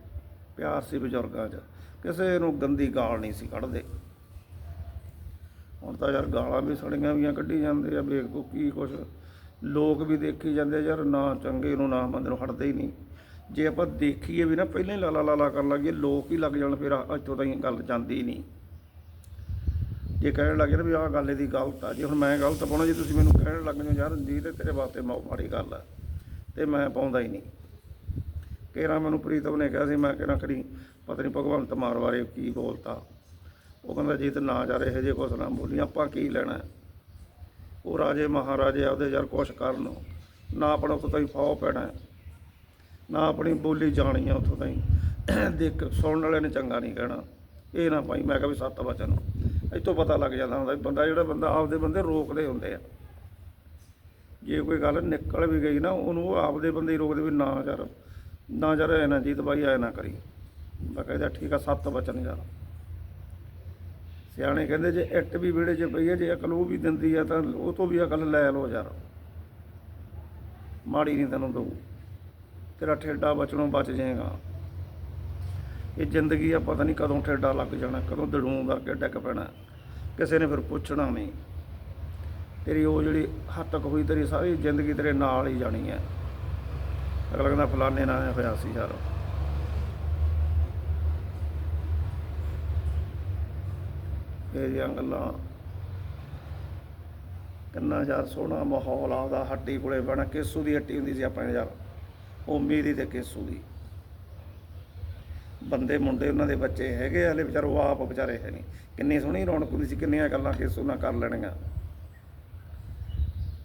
ਪਿਆਰ ਸੀ ਬਜ਼ੁਰਗਾਂ 'ਚ। ਕਿਸੇ ਨੂੰ ਗੰਦੀ ਗਾਲ ਨਹੀਂ ਸੀ ਕੱਢਦੇ। ਹੁਣ ਤਾਂ ਯਾਰ ਗਾਲਾਂ ਵੀ ਸੜੀਆਂ ਵੀਆਂ ਕੱਢੀ ਜਾਂਦੇ ਆ ਵੇਖੋ ਕੀ ਕੁਛ। ਲੋਕ ਵੀ ਦੇਖੀ ਜਾਂਦੇ ਯਾਰ ਨਾ ਚੰਗੇ ਨੂੰ ਨਾ ਮੰਦੇ ਨੂੰ ਹਟਦੇ ਹੀ ਨਹੀਂ। ਜੇ ਆਪਾਂ ਦੇਖੀਏ ਵੀ ਨਾ, ਪਹਿਲਾਂ ਹੀ ਲਾਲਾ ਲਾਲਾ ਕਰਨ ਲੱਗੇ ਲੋਕ ਹੀ ਲੱਗ ਜਾਣ ਫਿਰ ਇੱਥੋਂ ਤਾਂ ਗੱਲ ਜਾਂਦੀ ਨਹੀਂ। ਜੇ ਕਹਿਣ ਲੱਗ ਨਾ ਵੀ ਆਹ ਗੱਲ ਇਹਦੀ ਗਲਤ ਆ, ਜੇ ਹੁਣ ਮੈਂ ਗਲਤ ਪਾਉਣਾ, ਜੇ ਤੁਸੀਂ ਮੈਨੂੰ ਕਹਿਣ ਲੱਗ ਜਾਓ, ਯਾਰ ਜੀ ਤੇ ਤੇਰੇ ਵਾਸਤੇ ਮਾ- ਮਾੜੀ ਗੱਲ ਆ, ਤੇ ਮੈਂ ਪਾਉਂਦਾ ਹੀ ਨਹੀਂ। ਕੇਰਾ ਮੈਨੂੰ ਪ੍ਰੀਤਮ ਨੇ ਕਿਹਾ ਸੀ, ਮੈਂ ਕਿਹਾ ਕਰੀ ਪਤਾ ਨਹੀਂ ਭਗਵੰਤ ਮਾਨ ਬਾਰੇ ਕੀ ਬੋਲਤਾ। ਉਹ ਕਹਿੰਦਾ ਜੀ ਤੇ ਨਾ ਜਾ ਰਹੇ ਜੇ ਕੁਛ ਨਾ ਬੋਲੀ ਆਪਾਂ ਕੀ ਲੈਣਾ ਉਹ ਰਾਜੇ ਮਹਾਰਾਜੇ ਆਪਦੇ ਯਾਰ ਕੁਛ ਕਰਨ। ਨਾ ਆਪਣਾ ਉੱਥੋਂ ਤਾਈ ਫਾਉ ਪੈਣਾ ਨਾ ਆਪਣੀ ਬੋਲੀ ਜਾਣੀ ਆ ਉੱਥੋਂ ਤਾਈ। ਦੇਖ, ਸੁਣਨ ਵਾਲੇ ਨੇ ਚੰਗਾ ਨਹੀਂ ਕਹਿਣਾ। ਇਹ ਨਾ ਭਾਈ, ਮੈਂ ਕਿਹਾ ਵੀ ਸੱਤ ਵਚਨ। ਇੱਥੋਂ ਪਤਾ ਲੱਗ ਜਾਂਦਾ ਹੁੰਦਾ ਬੰਦਾ, ਜਿਹੜਾ ਬੰਦਾ ਆਪਦੇ ਬੰਦੇ ਰੋਕਦੇ ਹੁੰਦੇ ਆ। ਜੇ ਕੋਈ ਗੱਲ ਨਿਕਲ ਵੀ ਗਈ ਨਾ, ਉਹਨੂੰ ਉਹ ਆਪਦੇ ਬੰਦੇ ਹੀ ਰੋਕਦੇ ਵੀ ਨਾ ਯਾਰ ਨਾ ਯਾਰ, ਐ ਨਾ ਜੀਤ ਬਾਈ, ਐ ਨਾ ਕਰੀ। ਮੈਂ ਕਹਿੰਦਾ ਠੀਕ ਆ, ਸੱਤ ਵਚਨ ਯਾਰ। ਸਿਆਣੇ ਕਹਿੰਦੇ ਜੇ ਇੱਟ ਵੀ ਵਿਹੜੇ 'ਚ ਪਈ ਹੈ, ਜੇ ਅਕਲ ਉਹ ਵੀ ਦਿੰਦੀ ਆ ਤਾਂ ਉਹ ਤੋਂ ਵੀ ਅਕਲ ਲੈ ਲਓ ਯਾਰ। ਮਾੜੀ ਨਹੀਂ ਤੈਨੂੰ ਦਊ। ਤੇਰਾ ਠੇਡਾ ਬਚਣੋਂ ਬਚ ਜਾਏਗਾ। ਇਹ ਜ਼ਿੰਦਗੀ ਆ, ਪਤਾ ਨਹੀਂ ਕਦੋਂ ਠੇਡਾ ਲੱਗ ਜਾਣਾ, ਕਦੋਂ ਦੜੂੰ ਕਰਕੇ ਡਿੱਗ ਪੈਣਾ। ਕਿਸੇ ਨੇ ਫਿਰ ਪੁੱਛਣਾ ਨਹੀਂ ਤੇਰੀ ਉਹ ਜਿਹੜੀ ਹੱਦ ਤੱਕ ਹੋਈ ਤੇਰੀ ਸਾਰੀ ਜ਼ਿੰਦਗੀ ਤੇਰੇ ਨਾਲ ਹੀ ਜਾਣੀ ਹੈ। ਅਗਲਾ ਕਹਿੰਦਾ, ਫਲਾਣੇ ਨਾਲ ਹੋਇਆ ਸੀ ਯਾਰ। ਇਹ ਜਿਹੀਆਂ ਗੱਲਾਂ। ਕਿੰਨਾ ਯਾਰ ਸੋਹਣਾ ਮਾਹੌਲ ਆਉਂਦਾ ਹੱਟੀ ਕੋਲੇ ਬਹਿਣਾ ਕੇਸੂ ਦੀ ਹੱਟੀ ਹੁੰਦੀ ਸੀ ਆਪਣੇ ਯਾਰ। ਉਹ ਦੀ ਤੇ ਕੇਸੂ ਦੀ। ਬੰਦੇ ਮੁੰਡੇ ਉਹਨਾਂ ਦੇ ਬੱਚੇ ਹੈਗੇ ਆ, ਹਲੇ ਵਿਚਾਰੇ ਉਹ ਆਪ ਵਿਚਾਰੇ ਹੈ ਨਹੀਂ। ਕਿੰਨੀ ਸੋਹਣੀ ਰੌਣਕ ਹੁੰਦੀ ਸੀ ਕਿੰਨੀਆਂ ਗੱਲਾਂ ਕੇਸੂ ਨਾਲ ਕਰ ਲੈਣੀਆਂ।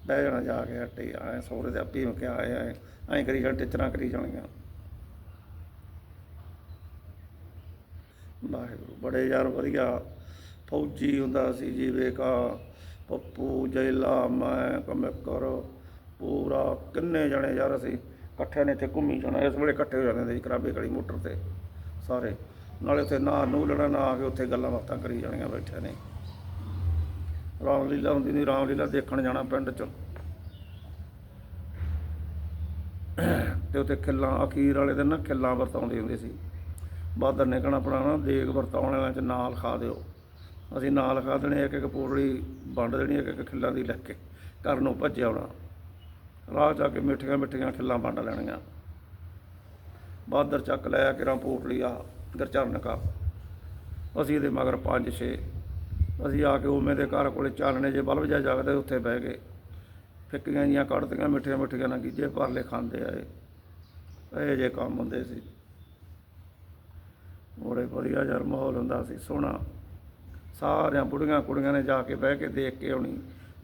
ਬਹਿ ਜਾਣਾ ਜਾ ਕੇ ਹੱਟੀ ਆਏ ਸਹੁਰੇ ਦੇ ਆਪੀ ਮੈਂ ਕਿਹਾ ਆਏ ਐਂ ਕਰੀ ਜਾਣ ਟਿਚਰਾਂ ਕਰੀ ਜਾਣੀਆਂ। ਵਾਹਿਗੁਰੂ ਬੜੇ ਯਾਰ ਵਧੀਆ। ਫੌਜੀ ਹੁੰਦਾ ਸੀ ਜੀਵੇ ਕਾ। ਪੱਪੂ, ਜੈਲਾ, ਮੈਂ, ਕਮਕਰ, ਪੂਰਾ, ਕਿੰਨੇ ਜਣੇ ਯਾਰ ਅਸੀਂ ਇਕੱਠੇ ਨੇ ਇੱਥੇ ਘੁੰਮੀ ਜਾਣਾ। ਇਸ ਵੇਲੇ ਇਕੱਠੇ ਹੋ ਜਾਂਦੇ ਸੀ ਕਰਾਬੇ ਕਲੀ ਮੋਟਰ ਤੇ ਸਾਰੇ। ਨਾਲੇ ਉੱਥੇ ਨਾ ਨੂੰ ਲੜਾ ਨਾ ਆ ਕੇ ਉੱਥੇ ਗੱਲਾਂ ਬਾਤਾਂ ਕਰੀ ਜਾਣੀਆਂ ਬੈਠੇ ਨੇ। ਰਾਮਲੀਲਾ ਹੁੰਦੀ ਨਹੀਂ ਰਾਮਲੀਲਾ ਦੇਖਣ ਜਾਣਾ ਪਿੰਡ ਚ। ਤੇ ਉੱਥੇ ਖਿੱਲਾਂ, ਅਖੀਰ ਵਾਲੇ ਦਿਨ ਨਾ ਖਿੱਲਾਂ ਵਰਤਾਉਂਦੇ ਹੁੰਦੇ ਸੀ। ਬਾਦਰ ਨੇ ਕਹਣਾ ਆਪਣਾ ਨਾ ਦੇਗ ਵਰਤਾਉਣ ਵਾਲਿਆਂ ਚ ਨਾਲ ਖਾ ਦਿਓ। ਅਸੀਂ ਨਾਂ ਲਿਖਾ ਦੇਣੇ, ਇੱਕ ਇੱਕ ਪੂਰਲੀ ਵੰਡ ਦੇਣੀ, ਇੱਕ ਇੱਕ ਖਿੱਲਾਂ ਦੀ ਲੈ ਕੇ ਘਰ ਨੂੰ ਭੱਜਿਆ ਆਉਣਾ। ਰਾਹ ਜਾ ਕੇ ਮਿੱਠੀਆਂ ਮਿੱਠੀਆਂ ਖਿੱਲਾਂ ਵੰਡ ਲੈਣੀਆਂ। ਬਹਾਦਰ ਚੱਕ ਲਿਆ, ਕਿਰਾਂ ਪੋਟਲੀ ਆ ਗਰਚਰਨ ਕਾ। ਅਸੀਂ ਇਹਦੇ ਮਗਰ ਪੰਜ ਛੇ। ਅਸੀਂ ਆ ਕੇ ਉਵੇਂ ਦੇ ਘਰ ਕੋਲੇ ਚਾਨਣੇ ਜੇ ਬਲਬ ਜਾ ਜਾਗਦੇ ਉੱਥੇ ਬਹਿ ਗਏ। ਫਿੱਕੀਆਂ ਜੀਆਂ ਕੱਢਦੀਆਂ ਮਿੱਠੀਆਂ ਮਿੱਠੀਆਂ ਨਾਲ ਗੀਜੇ ਪਰਲੇ ਖਾਂਦੇ ਆਏ। ਇਹ ਜੇ ਕੰਮ ਹੁੰਦੇ ਸੀ। ਬੜੇ ਵਧੀਆ ਯਾਰ ਮਾਹੌਲ ਹੁੰਦਾ ਸੀ, ਸੋਹਣਾ। ਸਾਰਿਆਂ ਬੁੜੀਆਂ ਕੁੜੀਆਂ ਨੇ ਜਾ ਕੇ ਬਹਿ ਕੇ ਦੇਖ ਕੇ ਆਉਣੀ,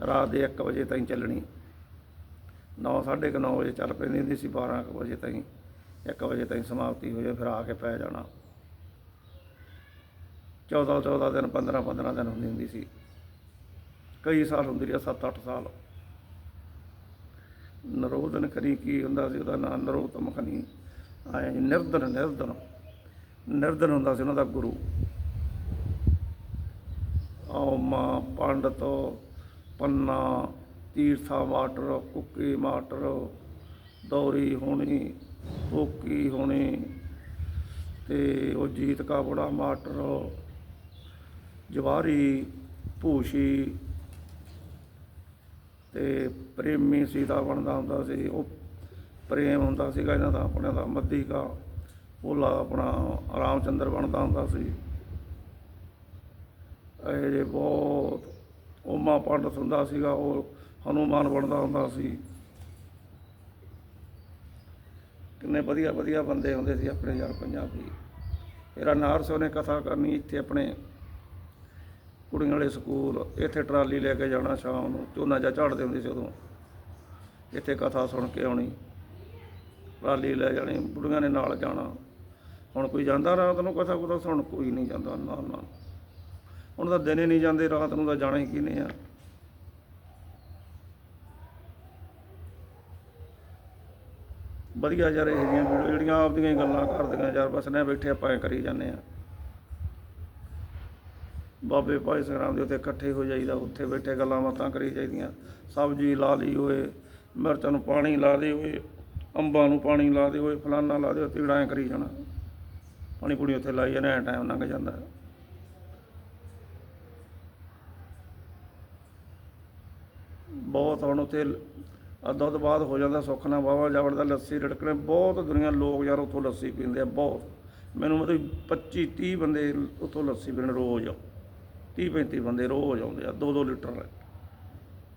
ਰਾਤ ਦੇ 1 ਵਜੇ ਤਾਈਂ ਚੱਲਣੀ। ਨੌ, ਸਾਢੇ ਕੁ ਨੌ ਵਜੇ ਚੱਲ ਪੈਂਦੀ ਹੁੰਦੀ ਸੀ 12 ਕੁ ਵਜੇ ਤਾਈਂ। 1 ਵਜੇ ਤਾਈਂ ਸਮਾਪਤੀ ਹੋ ਜਾਏ, ਫਿਰ ਆ ਕੇ ਪੈ ਜਾਣਾ। 14 14 ਦਿਨ 15 15 ਦਿਨ ਹੁੰਦੀ ਹੁੰਦੀ ਸੀ। ਕਈ ਸਾਲ ਹੁੰਦੀ ਰਹੀ 7 8 ਸਾਲ। ਨਰੋਧਨ ਕਰੀ ਕੀ ਹੁੰਦਾ ਸੀ, ਉਹਦਾ ਨਾਮ ਨਰੋਤਮ ਖਨੀ। ਆਇਆ ਜੀ ਨਿਰਧਨ ਨਿਰਧਨ ਨਿਰਧਨ ਹੁੰਦਾ ਸੀ ਉਹਨਾਂ ਦਾ ਗੁਰੂ। ਔਮਾ ਪੰਡਤ, ਪੰਨਾ, ਤੀਰਥਾ ਮਾਟਰ, ਕੁੱਕੀ ਮਾਟਰ, ਦੌਰੀ ਹੋਣੀ ਪੋਕੀ ਹੋਣੀ ਤੇ ਉਹ ਜੀਤ ਕਾ ਬੜਾ ਮਾਟਰ, ਜਵਾਰੀ ਭੂਸ਼ੀ ਤੇ ਪ੍ਰੇਮੀ ਸੀਤਾ ਬਣਦਾ ਹੁੰਦਾ ਸੀ, ਉਹ ਪ੍ਰੇਮ ਹੁੰਦਾ ਸੀਗਾ, ਇਹਨਾਂ ਦਾ ਆਪਣੇ ਦਾ, ਮੱਦੀ ਕਾ ਭੋਲਾ ਆਪਣਾ ਰਾਮਚੰਦਰ ਬਣਦਾ ਹੁੰਦਾ ਸੀ। ਇਹ ਜੇ ਬਹੁਤ ਉਮਾ ਪੰਡਤ ਹੁੰਦਾ ਸੀਗਾ, ਉਹ ਹਨੂਮਾਨ ਬਣਦਾ ਹੁੰਦਾ ਸੀ। ਕਿੰਨੇ ਵਧੀਆ ਵਧੀਆ ਬੰਦੇ ਹੁੰਦੇ ਸੀ ਆਪਣੇ ਯਾਰ ਪੰਜਾਬੀ। ਫਿਰ ਨਾਰਸੋ ਉਹਨੇ ਕਥਾ ਕਰਨੀ ਇੱਥੇ ਆਪਣੇ ਕੁੜੀਆਂ ਵਾਲੇ ਸਕੂਲ। ਇੱਥੇ ਟਰਾਲੀ ਲੈ ਕੇ ਜਾਣਾ ਸ਼ਾਮ ਨੂੰ, ਝੋਨਾ ਜਾਂ ਝਾੜਦੇ ਹੁੰਦੇ ਸੀ ਉਦੋਂ। ਇੱਥੇ ਕਥਾ ਸੁਣ ਕੇ ਆਉਣੀ। ਟਰਾਲੀ ਲੈ ਜਾਣੀ, ਬੁੜੀਆਂ ਨੇ ਨਾਲ ਜਾਣਾ। ਹੁਣ ਕੋਈ ਜਾਂਦਾ ਰਾਤ ਨੂੰ ਕਥਾ ਕੁਥਾ ਸੁਣ, ਕੋਈ ਨਹੀਂ ਜਾਂਦਾ ਨਾਲ ਨਾਲ ਹੁਣ ਤਾਂ ਦਿਨੇ ਨਹੀਂ ਜਾਂਦੇ, ਰਾਤ ਨੂੰ ਤਾਂ ਜਾਣਾ ਹੀ ਕਿਨੇ ਆ। ਵਧੀਆ ਯਾਰ ਇਹ ਜਿਹੀਆਂ ਜਿਹੜੀਆਂ ਆਪਦੀਆਂ ਗੱਲਾਂ ਕਰਦੀਆਂ ਯਾਰ, ਬਸ ਨੇ ਬੈਠੇ ਆਪਾਂ ਕਰੀ ਜਾਂਦੇ ਆ। ਬਾਬੇ ਭਾਈ ਸੰਗਰਾਮ ਦੇ ਉੱਤੇ ਇਕੱਠੇ ਹੋ ਜਾਈਦਾ, ਉੱਥੇ ਬੈਠੇ ਗੱਲਾਂ ਬਾਤਾਂ ਕਰੀ ਜਾਈਦੀਆਂ। ਸਬਜ਼ੀ ਲਾ ਲਈ ਹੋਏ ਮਿਰਚਾਂ ਨੂੰ ਪਾਣੀ ਲਾ ਦੇ ਹੋਏ ਅੰਬਾਂ ਨੂੰ ਪਾਣੀ ਲਾ ਦੇ ਹੋਏ ਫਲਾਨਾ ਲਾ ਦੇ ਤੀੜਾ ਐਂ ਕਰੀ ਜਾਣਾ। ਪਾਣੀ ਪੂਣੀ ਉੱਥੇ ਲਾਈ ਜਾਣਾ, ਐਂ ਟਾਈਮ ਲੰਘ ਜਾਂਦਾ। ਬਹੁਤ ਹੁਣ ਉੱਥੇ ਆ ਦੁੱਧ ਬਾਅਦ ਹੋ ਜਾਂਦਾ, ਸੁੱਖ ਨਾਲ ਵਾਵਾ ਜਾਵੜ ਦਾ ਲੱਸੀ ਰੜਕਣੇ, ਬਹੁਤ ਦੁਨੀਆ ਲੋਕ ਯਾਰ ਉੱਥੋਂ ਲੱਸੀ ਪੀਂਦੇ ਆ, ਬਹੁਤ। ਮੈਨੂੰ ਮਤਲਬ 25 30 ਬੰਦੇ ਉੱਥੋਂ ਲੱਸੀ ਪੀਣ ਰੋਜ਼। 30 35 ਬੰਦੇ ਰੋਜ਼ ਆਉਂਦੇ ਆ 2-2 ਲੀਟਰ।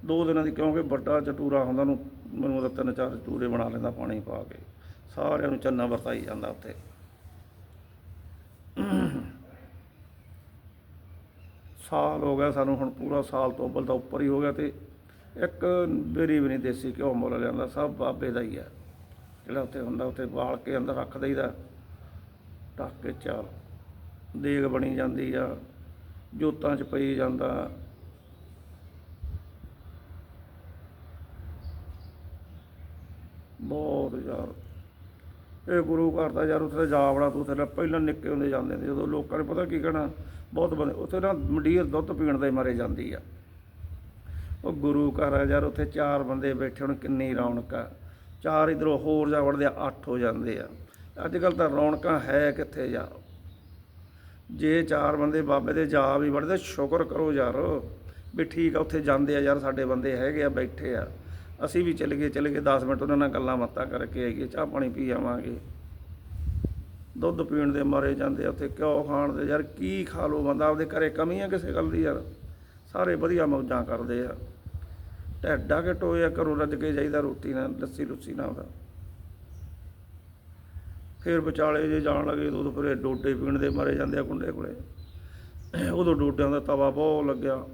ਦੋ ਦਿਨਾਂ ਦੀ ਕਿਉਂਕਿ ਵੱਡਾ ਚਟੂਰਾ ਹੁੰਦਾ ਨੂੰ ਮੈਨੂੰ ਉਹਦਾ ਤਿੰਨ ਚਾਰ ਚਟੂਰੇ ਬਣਾ ਲੈਂਦਾ ਪਾਣੀ ਪਾ ਕੇ। ਸਾਰਿਆਂ ਨੂੰ ਚੰਨਾ ਵਰਤਾਈ ਜਾਂਦਾ ਉੱਥੇ। ਸਾਲ ਹੋ ਗਿਆ ਸਾਨੂੰ ਹੁਣ ਪੂਰਾ ਸਾਲ ਤੋਂ ਉੱਪਰ ਤਾਂ ਉੱਪਰ ਹੀ ਹੋ ਗਿਆ ਤੇ ਇੱਕ ਬੇਰੀ ਵੀ ਨਹੀਂ ਦੇਸੀ ਘਿਓ ਮੁੱਲ ਲਿਆਂਦਾ ਸਭ ਬਾਬੇ ਦਾ ਹੀ ਆ। ਜਿਹੜਾ ਉੱਥੇ ਹੁੰਦਾ, ਉੱਥੇ ਬਾਲ ਕੇ ਅੰਦਰ ਰੱਖ ਦਈਦਾ। ਢੱਕ ਕੇ ਚਾਲ। ਦੇਗ ਬਣੀ ਜਾਂਦੀ ਆ, ਜੋਤਾਂ 'ਚ ਪਈ ਜਾਂਦਾ। ਬਹੁਤ ਯਾਰ। ਇਹ ਗੁਰੂ ਘਰ ਦਾ ਯਾਰ, ਉੱਥੇ ਜਾ ਵੜਾ ਤੂੰ, ਉੱਥੇ ਪਹਿਲਾਂ ਨਿੱਕੇ ਹੁੰਦੇ ਜਾਂਦੇ ਨੇ ਜਦੋਂ ਲੋਕਾਂ ਨੇ ਪਤਾ ਕੀ ਕਹਿਣਾ? ਬਹੁਤ ਬੰਦੇ, ਉੱਥੇ ਨਾ ਮੰਡੀਰ ਦੁੱਧ ਪੀਣ ਦੇ ਮਾਰੇ ਜਾਂਦੀ ਆ। ਉਹ ਗੁਰੂ ਘਰ ਆ ਯਾਰ, ਉੱਥੇ ਚਾਰ ਬੰਦੇ ਬੈਠੇ ਹੁਣ, ਕਿੰਨੀ ਰੌਣਕ ਆ। ਚਾਰ ਇਧਰੋਂ ਹੋਰ ਜਾ ਵੜਦੇ ਆ, ਅੱਠ ਹੋ ਜਾਂਦੇ ਆ। ਅੱਜ ਕੱਲ ਤਾਂ ਰੌਣਕਾਂ ਹੈ ਕਿੱਥੇ ਯਾਰ? ਜੇ ਚਾਰ ਬੰਦੇ ਬਾਬੇ ਦੇ ਜਾ ਵੀ ਵੜਦੇ, ਸ਼ੁਕਰ ਕਰੋ ਯਾਰ ਵੀ ਠੀਕ ਆ, ਉੱਥੇ ਜਾਂਦੇ ਆ ਯਾਰ, ਸਾਡੇ ਬੰਦੇ ਹੈਗੇ ਆ, ਬੈਠੇ ਆ। ਅਸੀਂ ਵੀ ਚੱਲ ਗਏ ਚੱਲ ਗਏ 10 ਮਿੰਟ ਉਹਨਾਂ ਨਾਲ ਗੱਲਾਂ ਬਾਤਾਂ ਕਰਕੇ ਆਈਏ, ਚਾਹ ਪਾਣੀ ਪੀ ਆਵਾਂਗੇ। ਦੁੱਧ ਪੀਣ ਦੇ ਮਾਰੇ ਜਾਂਦੇ ਆ, ਉੱਥੇ ਕਿਉਂ ਖਾਣ ਦੇ। ਯਾਰ, ਕੀ ਖਾ ਲੋ ਬੰਦਾ, ਆਪਦੇ ਘਰੇ ਕਮੀ ਆ ਕਿਸੇ ਗੱਲ ਦੀ ਯਾਰ? ਸਾਰੇ ਵਧੀਆ ਮੌਜਾਂ ਕਰਦੇ ਆ। ਢੈਡਾ ਕੇ ਟੋਇਆ ਘਰੋਂ ਰੱਜ ਕੇ ਜਾਈਦਾ ਰੋਟੀ ਨਾਲ, ਲੱਸੀ ਲੁੱਸੀ ਨਾਲ ਦਾ। ਫਿਰ ਵਿਚਾਲੇ ਜੇ ਜਾਣ ਲੱਗੇ ਉਦੋਂ ਫਿਰ ਇਹ ਡੋਡੇ ਪੀਣ ਦੇ ਮਾਰੇ ਜਾਂਦੇ ਆ ਕੁੰਡੇ ਕੋਲੇ। ਉਦੋਂ ਡੋਡਿਆਂ ਦਾ ਤਵਾ ਬਹੁਤ ਲੱਗਿਆ।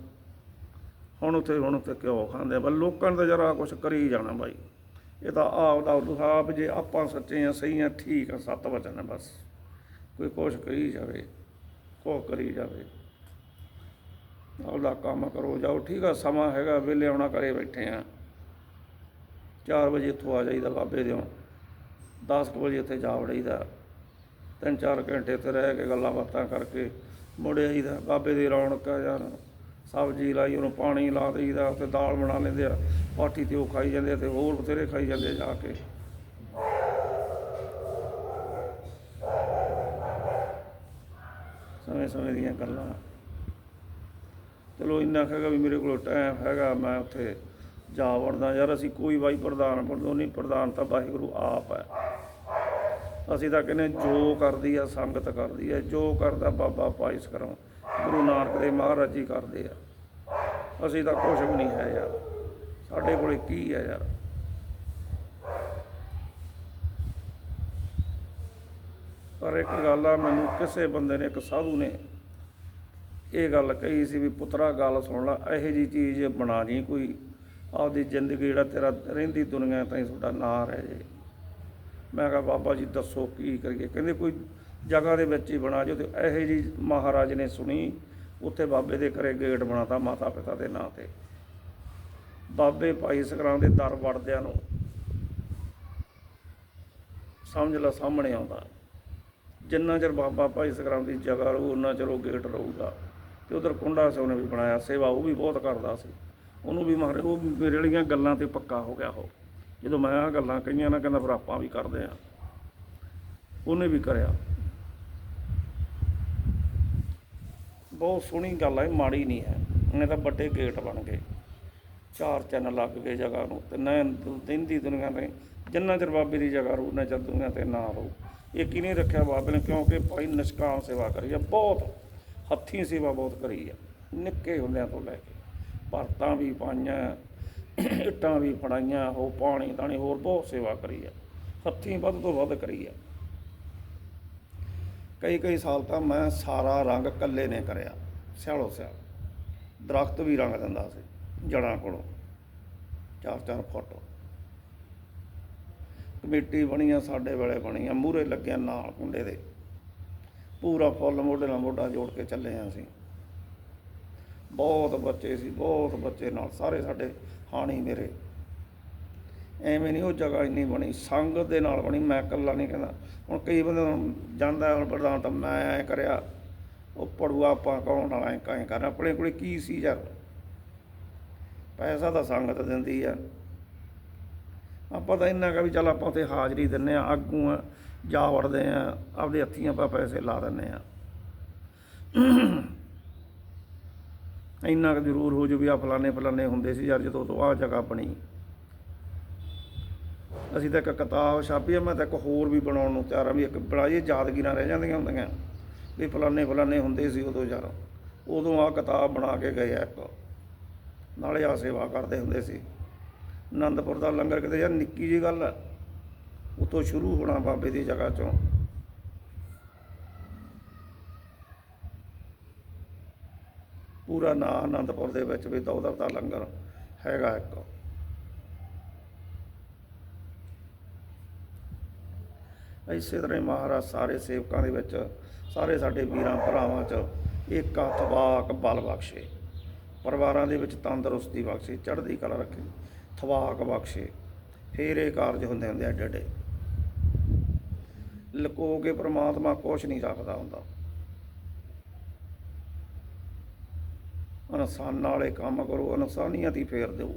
ਹੁਣ ਉੱਥੇ ਹੁਣ ਉੱਥੇ ਕਿਉਂ ਖਾਂਦੇ ਆ। ਪਰ ਲੋਕਾਂ ਨੇ ਤਾਂ ਜਰਾ ਕੁਛ ਕਰੀ ਜਾਣਾ ਬਾਈ। ਇਹ ਤਾਂ ਆਪ ਦਾ ਆਪ ਜੇ ਆਪਾਂ ਸੱਚੇ ਆ, ਸਹੀ ਆ, ਠੀਕ ਆ, ਸੱਤ ਵਚਨ ਬਸ। ਕੋਈ ਕੁਛ ਕਰੀ ਜਾਵੇ ਕੋ ਕਰੀ ਜਾਵੇ। ਆਪਦਾ ਕੰਮ ਕਰੋ, ਜਾਓ। ਠੀਕ ਆ, ਸਮਾਂ ਹੈਗਾ, ਵਿਹਲੇ ਆਉਣਾ ਕਰੇ ਬੈਠੇ ਆ। 4 ਵਜੇ ਇੱਥੋਂ ਆ ਜਾਈਦਾ ਬਾਬੇ ਦਿਓ। 10 ਕੁ ਵਜੇ ਇੱਥੇ ਜਾ ਵੜੀਦਾ। ਤਿੰਨ ਚਾਰ ਘੰਟੇ ਉੱਥੇ ਰਹਿ ਕੇ ਗੱਲਾਂ ਬਾਤਾਂ ਕਰਕੇ ਮੁੜ ਆਈਦਾ। ਬਾਬੇ ਦੀ ਰੌਣਕ ਆ ਯਾਰ। ਸਬਜ਼ੀ ਲਾਈ, ਉਹਨੂੰ ਪਾਣੀ ਲਾ ਦੇਈਦਾ, ਉੱਥੇ ਦਾਲ ਬਣਾ ਲੈਂਦੇ ਆ। ਪਾਠੀ ਤੇ ਉਹ ਖਾਈ ਜਾਂਦੇ ਆ, ਤੇ ਹੋਰ ਬਥੇਰੇ ਖਾਈ ਜਾਂਦੇ ਆ ਜਾ ਕੇ। ਸਮੇਂ ਸਮੇਂ ਦੀਆਂ ਗੱਲਾਂ। ਚਲੋ ਇੰਨਾ ਕੁ ਹੈਗਾ ਵੀ ਮੇਰੇ ਕੋਲ ਟਾਈਮ ਹੈਗਾ, ਮੈਂ ਉੱਥੇ ਜਾ ਵੜਦਾ। ਯਾਰ ਅਸੀਂ ਕੋਈ ਬਾਈ ਪ੍ਰਧਾਨ ਪ੍ਰਧਾਨ ਨਹੀਂ, ਪ੍ਰਧਾਨ ਤਾਂ ਵਾਹਿਗੁਰੂ ਆਪ ਹੈ। ਅਸੀਂ ਤਾਂ ਕਹਿੰਦੇ ਜੋ ਕਰਦੀ ਆ, ਸੰਗਤ ਕਰਦੀ ਆ। ਜੋ ਕਰਦਾ, ਬਾਬਾ ਪਾਇਸ ਕਰੋ। ਗੁਰੂ ਨਾਨਕ ਦੇ ਮਹਾਰਾਜ ਜੀ ਕਰਦੇ ਆ। ਅਸੀਂ ਤਾਂ ਕੁਝ ਵੀ ਨਹੀਂ ਹੈ ਯਾਰ। ਸਾਡੇ ਕੋਲੇ ਕੀ ਹੈ ਯਾਰ? ਪਰ ਇੱਕ ਗੱਲ ਆ, ਮੈਨੂੰ ਕਿਸੇ ਬੰਦੇ ਨੇ, ਇੱਕ ਸਾਧੂ ਨੇ ਇਹ ਗੱਲ ਕਹੀ ਸੀ ਵੀ ਪੁੱਤਰਾ, ਗੱਲ ਸੁਣ ਲੈ, ਇਹੋ ਜੀ ਚੀਜ਼ ਬਣਾ ਜੀ ਕੋਈ। ਆਪਦੀ ਜ਼ਿੰਦਗੀ ਜਿਹੜਾ ਤੇਰਾ ਰਹਿੰਦੀ ਦੁਨੀਆ ਤਾਈਂ ਤੁਹਾਡਾ ਨਾਂ ਰਹਿ ਜੇ। ਮੈਂ ਕਿਹਾ, ਬਾਬਾ ਜੀ ਦੱਸੋ ਕੀ ਕਰੀਏ? ਕਹਿੰਦੇ ਕੋਈ ਜਗ੍ਹਾ ਦੇ ਵਿੱਚ ਹੀ ਬਣਾ ਜੋ ਤੇ ਇਹੋ ਜੀ ਮਹਾਰਾਜ ਨੇ ਸੁਣੀ। ਉੱਥੇ ਬਾਬੇ ਦੇ ਘਰੇ ਗੇਟ ਬਣਾਤਾ ਮਾਤਾ ਪਿਤਾ ਦੇ ਨਾਂ ਤੇ। ਬਾਬੇ ਭਾਈ ਸਕਰਾਂ ਦੇ ਦਰ ਵੜਦਿਆਂ ਨੂੰ ਸਮਝ ਲਾ ਸਾਹਮਣੇ ਆਉਂਦਾ। ਜਿੰਨਾ ਚਿਰ ਬਾਬਾ ਭਾਈ ਸਕਰਾਂ ਦੀ ਜਗ੍ਹਾ ਰਹੂ ਉਹਨਾਂ ਚਿਰ ਉਹ ਗੇਟ ਰਹੂਗਾ। ਤੇ ਉਧਰ ਕੁੰਡਾ ਸੀ, ਉਹਨੇ ਵੀ ਬਣਾਇਆ, ਸੇਵਾ ਉਹ ਵੀ ਬਹੁਤ ਕਰਦਾ ਸੀ। ਉਹਨੂੰ ਵੀ ਮਾਰੇ ਉਹ ਮੇਰੇ ਵਾਲੀਆਂ ਗੱਲਾਂ ਤੇ ਪੱਕਾ ਹੋ ਗਿਆ ਉਹ। ਜਦੋਂ ਮੈਂ ਆ ਗੱਲਾਂ ਕਹੀਆਂ ਨਾ, ਕਹਿੰਦਾ ਫਿਰ ਆਪਾਂ ਵੀ ਕਰਦੇ ਆ ਉਹਨੇ ਵੀ ਕਰਿਆ। ਬਹੁਤ ਸੋਹਣੀ ਗੱਲ ਹੈ ਮਾੜੀ ਨਹੀਂ ਹੈ। ਉਹਨੇ ਤਾਂ ਵੱਡੇ ਗੇਟ ਬਣ ਗਏ। ਚਾਰ ਚੰਨ ਲੱਗ ਗਏ ਜਗ੍ਹਾ ਨੂੰ, ਤੇ ਨਾ ਦਿੰਦੀ ਦੁਨੀਆ ਤੇ, ਜਿੰਨਾ ਚਿਰ ਬਾਬੇ ਦੀ ਜਗ੍ਹਾ ਰੂ ਨਾ ਚਿਰ ਦੁਨੀਆ ਤੇ ਨਾ ਰਹੂ ਇਹ ਕਿਨੇ ਰੱਖਿਆ ਬਾਬੇ ਨੇ, ਕਿਉਂਕਿ ਭਾਈ ਨਿਸ਼ਕਾਮ ਸੇਵਾ ਕਰੀ ਆ, ਬਹੁਤ। ਹੱਥੀਂ ਸੇਵਾ ਬਹੁਤ ਕਰੀ ਆ, ਨਿੱਕੇ ਹੁੰਦਿਆਂ ਤੋਂ ਲੈ ਕੇ। ਭਰਤਾਂ ਵੀ ਪਾਈਆਂ, ਇੱਟਾਂ ਵੀ ਫੜਾਈਆਂ ਹੋ ਪਾਣੀ ਦਾਣੀ ਹੋਰ ਬਹੁਤ ਸੇਵਾ ਕਰੀ ਆ। ਹੱਥੀਂ ਵੱਧ ਤੋਂ ਵੱਧ ਕਰੀ ਆ। ਕਈ ਕਈ ਸਾਲ ਤਾਂ ਮੈਂ ਸਾਰਾ ਰੰਗ ਇਕੱਲੇ ਨੇ ਕਰਿਆ, ਸਿਆਲੋ ਸਿਆਲ। ਦਰਖਤ ਵੀ ਰੰਗ ਦਿੰਦਾ ਸੀ, ਜੜਾਂ ਕੋਲੋਂ, ਚਾਰ ਚਾਰ ਫੁੱਟ। ਕਮੇਟੀ ਬਣੀਆਂ, ਸਾਡੇ ਵੇਲੇ ਬਣੀਆਂ ਮੂਰੇ ਲੱਗਿਆ ਨਾਲ ਕੁੰਡੇ ਦੇ। ਪੂਰਾ ਫੁੱਲ ਮੋਢੇ ਨਾਲ ਮੋਢਾ ਜੋੜ ਕੇ ਚੱਲੇ ਹਾਂ ਅਸੀਂ। ਬਹੁਤ ਬੱਚੇ ਸੀ, ਬਹੁਤ ਬੱਚੇ ਨਾਲ, ਸਾਰੇ ਸਾਡੇ ਹਾਣੀ ਮੇਰੇ। ਐਵੇਂ ਨਹੀਂ ਉਹ ਜਗ੍ਹਾ ਇੰਨੀ ਬਣੀ ਸੰਗਤ ਦੇ ਨਾਲ ਬਣੀ, ਮੈਂ ਇਕੱਲਾ ਨਹੀਂ ਕਹਿੰਦਾ। ਹੁਣ ਕਈ ਬੰਦੇ ਜਾਂਦਾ, ਹੁਣ ਪ੍ਰਧਾਨ ਤਾਂ ਮੈਂ ਐ ਕਰਿਆ, ਉਹ ਪੜੂਆ ਆਪਾਂ ਕੌਣ ਨਾਲ ਐ ਕਾਇ ਕਰਨਾ ਆਪਣੇ ਕੋਲੇ ਕੀ ਸੀ ਯਾਰ? ਪੈਸਾ ਤਾਂ ਸੰਗਤ ਦਿੰਦੀ ਆ। ਆਪਾਂ ਤਾਂ ਇੰਨਾ ਕਾ ਵੀ ਚੱਲ ਆਪਾਂ ਉੱਥੇ ਹਾਜ਼ਰੀ ਦਿੰਨੇ ਆ, ਆਗੂ ਆ। ਜਾ ਵੜਦੇ ਆ, ਆਪਦੇ ਹੱਥੀਂ ਆਪਾਂ ਪੈਸੇ ਲਾ ਦਿੰਨੇ ਆ। ਇੰਨਾ ਕੁ ਜ਼ਰੂਰ ਹੋ ਜੂ ਵੀ ਆ ਫਲਾਣੇ ਫਲਾਣੇ ਹੁੰਦੇ ਸੀ ਯਾਰ ਜਦੋਂ ਤੋਂ ਆ ਜਗ੍ਹਾ ਬਣੀ। ਅਸੀਂ ਤਾਂ ਇੱਕ ਕਿਤਾਬ ਛਾਪੀ ਆ, ਮੈਂ ਤਾਂ ਇੱਕ ਹੋਰ ਵੀ ਬਣਾਉਣ ਨੂੰ ਤਿਆਰ ਆ ਵੀ ਇੱਕ ਬੜਾ ਬਣਾਈਏ, ਯਾਦਗੀਰਾਂ ਰਹਿ ਜਾਂਦੀਆਂ ਹੁੰਦੀਆਂ। ਵੀ ਫਲਾਣੇ ਫਲਾਣੇ ਹੁੰਦੇ ਸੀ ਉਦੋਂ ਯਾਰ। ਉਦੋਂ ਆ ਕਿਤਾਬ ਬਣਾ ਕੇ ਗਏ ਆ ਇੱਕ। ਨਾਲੇ ਆ ਸੇਵਾ ਕਰਦੇ ਹੁੰਦੇ ਸੀ। ਆਨੰਦਪੁਰ ਦਾ ਲੰਗਰ ਕਿਤੇ ਯਾਰ ਨਿੱਕੀ ਜੀ ਗੱਲ ਹੈ ਉਤੋਂ ਸ਼ੁਰੂ ਹੋਣਾ ਬਾਬੇ ਦੀ ਜਗ੍ਹਾ ਚੋਂ। ਪੂਰਾ ਨਾਂ ਆਨੰਦਪੁਰ ਦੇ ਵਿੱਚ ਵੀ ਦੌਦਰ ਦਾ ਲੰਗਰ ਹੈਗਾ ਇੱਕ। ਇਸੇ ਤਰ੍ਹਾਂ ਹੀ ਮਹਾਰਾਜ ਸਾਰੇ ਸੇਵਕਾਂ ਦੇ ਵਿੱਚ, ਸਾਰੇ ਸਾਡੇ ਵੀਰਾਂ ਭਰਾਵਾਂ 'ਚ ਇੱਕ ਥਵਾਕ ਬਲ ਬਖਸ਼ੇ। ਪਰਿਵਾਰਾਂ ਦੇ ਵਿੱਚ ਤੰਦਰੁਸਤੀ ਬਖਸ਼ੇ, ਚੜ੍ਹਦੀ ਕਲਾ ਰੱਖੇ, ਥਵਾਕ ਬਖਸ਼ੇ। ਫੇਰ ਇਹ ਕਾਰਜ ਹੁੰਦੇ ਹੁੰਦੇ ਐਡੇ ਐਡੇ ਲੁਕੋ ਕੇ ਪ੍ਰਮਾਤਮਾ ਕੁਛ ਨਹੀਂ ਰੱਖਦਾ ਹੁੰਦਾ। ਇਨਸਾਨ ਵਾਲੇ ਕੰਮ ਕਰੋ, ਇਨਸਾਨੀਅਤ ਹੀ ਫੇਰ ਦਿਓ।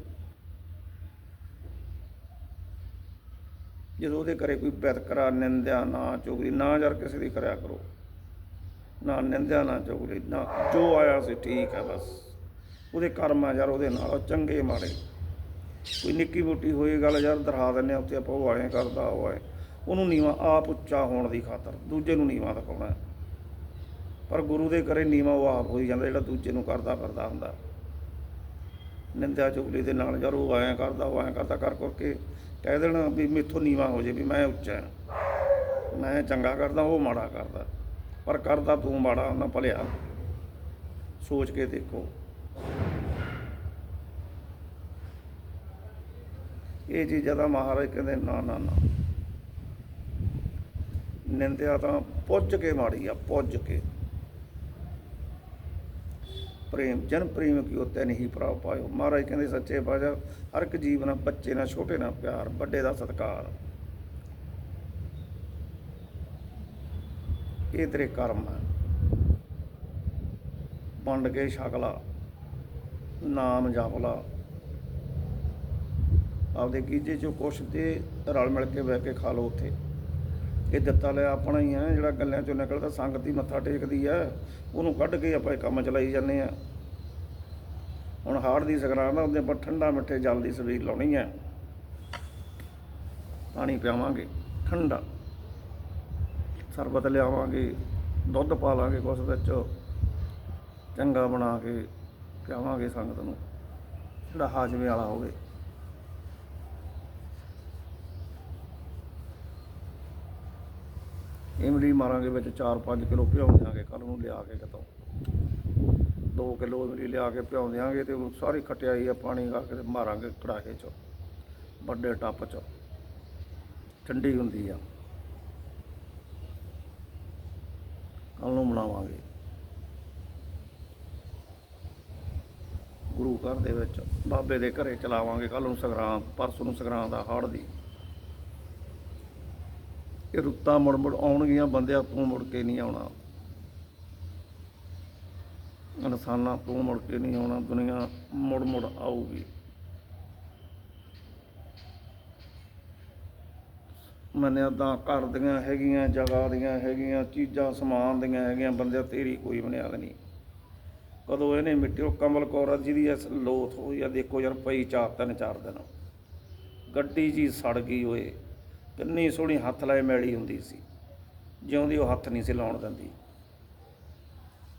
ਜਦੋਂ ਉਹਦੇ ਘਰੇ ਕੋਈ ਬਿਤਕਰਾ, ਨਿੰਦਿਆ, ਨਾ ਚੁਗਲੀ ਨਾ ਯਾਰ ਕਿਸੇ ਦੀ ਕਰਿਆ ਕਰੋ। ਨਾ ਨਿੰਦਿਆ, ਨਾ ਚੁਗਲੀ ਨਾ ਜੋ ਆਇਆ ਸੀ ਠੀਕ ਹੈ ਬਸ। ਉਹਦੇ ਕਰਮ ਆ ਯਾਰ ਉਹਦੇ ਨਾਲ ਉਹ ਚੰਗੇ ਮਾੜੇ। ਕੋਈ ਨਿੱਕੀ ਮੋਟੀ ਹੋਈ ਗੱਲ ਯਾਰ, ਦਰਹਾ ਦਿੰਨੇ ਆ ਉੱਤੇ ਆਪਾਂ ਉਹ ਆਏ ਕਰਦਾ, ਉਹ ਆਏ। ਉਹਨੂੰ ਨੀਵਾ ਆਪ ਉੱਚਾ ਹੋਣ ਦੀ ਖਾਤਰ, ਦੂਜੇ ਨੂੰ ਨੀਵਾ ਦਿਖਾਉਣਾ। ਪਰ ਗੁਰੂ ਦੇ ਕਰੇ ਨੀਵਾ ਉਹ ਆਪ ਹੋਈ ਜਾਂਦਾ ਜਿਹੜਾ ਦੂਜੇ ਨੂੰ ਕਰਦਾ ਕਰਦਾ ਹੁੰਦਾ। ਨਿੰਦਿਆ ਚੁਗਲੀ ਦੇ ਨਾਲ ਯਾਰ ਉਹ ਐਂ ਕਰਦਾ, ਉਹ ਐਂ ਕਰਦਾ, ਕਰ ਕਰਕੇ ਕਹਿ ਦੇਣਾ ਵੀ ਮੇਥੋਂ ਨੀਵਾ ਹੋ ਜੇ ਵੀ ਮੈਂ ਉੱਚਾ ਮੈਂ ਚੰਗਾ ਕਰਦਾ, ਉਹ ਮਾੜਾ ਕਰਦਾ। ਪਰ ਕਰਦਾ ਤੂੰ ਮਾੜਾ ਉਹਨਾਂ ਭਲਿਆ। ਸੋਚ ਕੇ ਦੇਖੋ। ਇਹ ਚੀਜ਼ਾਂ ਦਾ ਮਹਾਰਾਜ ਕਹਿੰਦੇ, ਨਾ ਨਾ ਨਾ। ਨਿੰਦਿਆ ਤਾਂ ਪੁੱਜ ਕੇ ਮਾੜੀ ਆ, ਪੁੱਜ ਕੇ। ਪ੍ਰੇਮ, ਜਨ ਪ੍ਰੇਮ ਕੀ ਉਤੇ ਨਹੀਂ ਪ੍ਰਾਪ ਪਾਇਓ। ਮਹਾਰਾਜ ਕਹਿੰਦੇ, ਸੱਚੇ ਪਾਤਸ਼ਾਹ ਹਰ ਇੱਕ ਜੀਵ ਨਾਲ ਬੱਚੇ ਨਾਲ, ਛੋਟੇ ਨਾਲ ਪਿਆਰ, ਵੱਡੇ ਦਾ ਸਤਿਕਾਰ। ਇਹ ਤੇਰੇ ਕਰਮ ਆ। ਵੰਡ ਕੇ ਛਕਲਾ, ਨਾਮ ਜਪ ਆਪਦੇ ਗੀਜੇ ਚੋਂ ਕੁਛ ਤੇ ਰਲ ਮਿਲ ਕੇ ਬਹਿ ਕੇ ਖਾ ਲਓ ਉੱਥੇ। ਇਹ ਦਿੱਤਾ ਲਿਆ ਆਪਣਾ ਹੀ ਹੈ ਜਿਹੜਾ ਗੱਲਿਆਂ ਚੋਂ ਨਿਕਲਦਾ, ਸੰਗਤ ਹੀ ਮੱਥਾ ਟੇਕਦੀ ਹੈ ਉਹਨੂੰ ਕੱਢ ਕੇ ਆਪਾਂ ਇਹ ਕੰਮ ਚਲਾਈ ਜਾਂਦੇ ਆ। ਹੁਣ ਹਾੜ ਦੀ ਸਕਰਾਂਤ ਦਾ ਉਹਦੇ ਆਪਾਂ ਠੰਡਾ ਮਿੱਠੇ ਜਲ ਦੀ ਸਬੀਲ ਲਾਉਣੀ ਹੈ ਪਾਣੀ ਪਿਆਵਾਂਗੇ, ਠੰਡਾ। ਸਰਬਤ ਲਿਆਵਾਂਗੇ, ਦੁੱਧ ਪਾ ਲਾਂਗੇ ਕੁਛ ਵਿੱਚ। ਚੰਗਾ ਬਣਾ ਕੇ ਪਿਆਵਾਂਗੇ ਸੰਗਤ ਨੂੰ। ਜਿਹੜਾ ਹਾਜਮੇ ਵਾਲਾ ਹੋਵੇ। ਇਮਲੀ ਮਾਰਾਂਗੇ ਵਿੱਚ 4-5 ਕਿਲੋ ਭਿਉਂ ਦਿਆਂਗੇ ਕੱਲ ਨੂੰ ਲਿਆ ਕੇ ਕਿਤੋਂ। 2 ਕਿਲੋ ਇਮਲੀ ਲਿਆ ਕੇ ਪਿਆਉਂ ਦਿਆਂਗੇ ਤੇ ਉਹ ਸਾਰੀ ਖਟਿਆਈ ਆ ਪਾਣੀ ਗਾ ਕੇ ਮਾਰਾਂਗੇ ਕੜਾਹੇ 'ਚ, ਵੱਡੇ ਟੱਪ 'ਚ। ਠੰਡੀ ਹੁੰਦੀ ਆ। ਕੱਲ ਨੂੰ ਬਣਾਵਾਂਗੇ। ਗੁਰੂ ਘਰ ਦੇ ਵਿੱਚ ਬਾਬੇ ਦੇ ਘਰੇ ਚਲਾਵਾਂਗੇ ਕੱਲ ਨੂੰ ਸੰਗਰਾਂਦ, ਪਰਸੋਂ ਨੂੰ ਸੰਗਰਾਂਦ ਆ ਹਾੜ ਦੀ। ਇਹ ਰੁੱਤਾਂ ਮੁੜ ਮੁੜ ਆਉਣਗੀਆਂ ਬੰਦਿਆਂ ਤੂੰ ਮੁੜ ਕੇ ਨਹੀਂ ਆਉਣਾ। ਇਨਸਾਨਾਂ ਤੂੰ ਮੁੜ ਕੇ ਨਹੀਂ ਆਉਣਾ, ਦੁਨੀਆ ਮੁੜ ਮੁੜ ਆਊਗੀ। ਮਨਿਆਦਾਂ ਘਰ ਦੀਆਂ ਹੈਗੀਆਂ, ਜਗ੍ਹਾ ਦੀਆਂ ਹੈਗੀਆਂ, ਚੀਜ਼ਾਂ, ਸਮਾਨ ਦੀਆਂ ਹੈਗੀਆਂ, ਬੰਦਿਆਂ ਤੇਰੀ ਕੋਈ ਬੁਨਿਆਦ ਨਹੀਂ। ਕਦੋਂ ਇਹਨੇ ਮਿੱਟਿਓ ਕਮਲ ਕੌਰ ਆ ਜਿਹਦੀ ਇਸ ਲੋਥ ਹੋਈ ਆ, ਦੇਖੋ ਯਾਰ, ਪਈ ਚਾਰ, ਤਿੰਨ, ਚਾਰ ਦਿਨ। ਗੱਡੀ ਜੀ ਸੜ ਗਈ ਓਏ। ਕਿੰਨੀ ਸੋਹਣੀ ਹੱਥ ਲਾਏ ਮੈਲੀ ਹੁੰਦੀ ਸੀ। ਜਿਉਂਦੀ ਉਹ ਹੱਥ ਨਹੀਂ ਸੀ ਲਾਉਣ ਦਿੰਦੀ।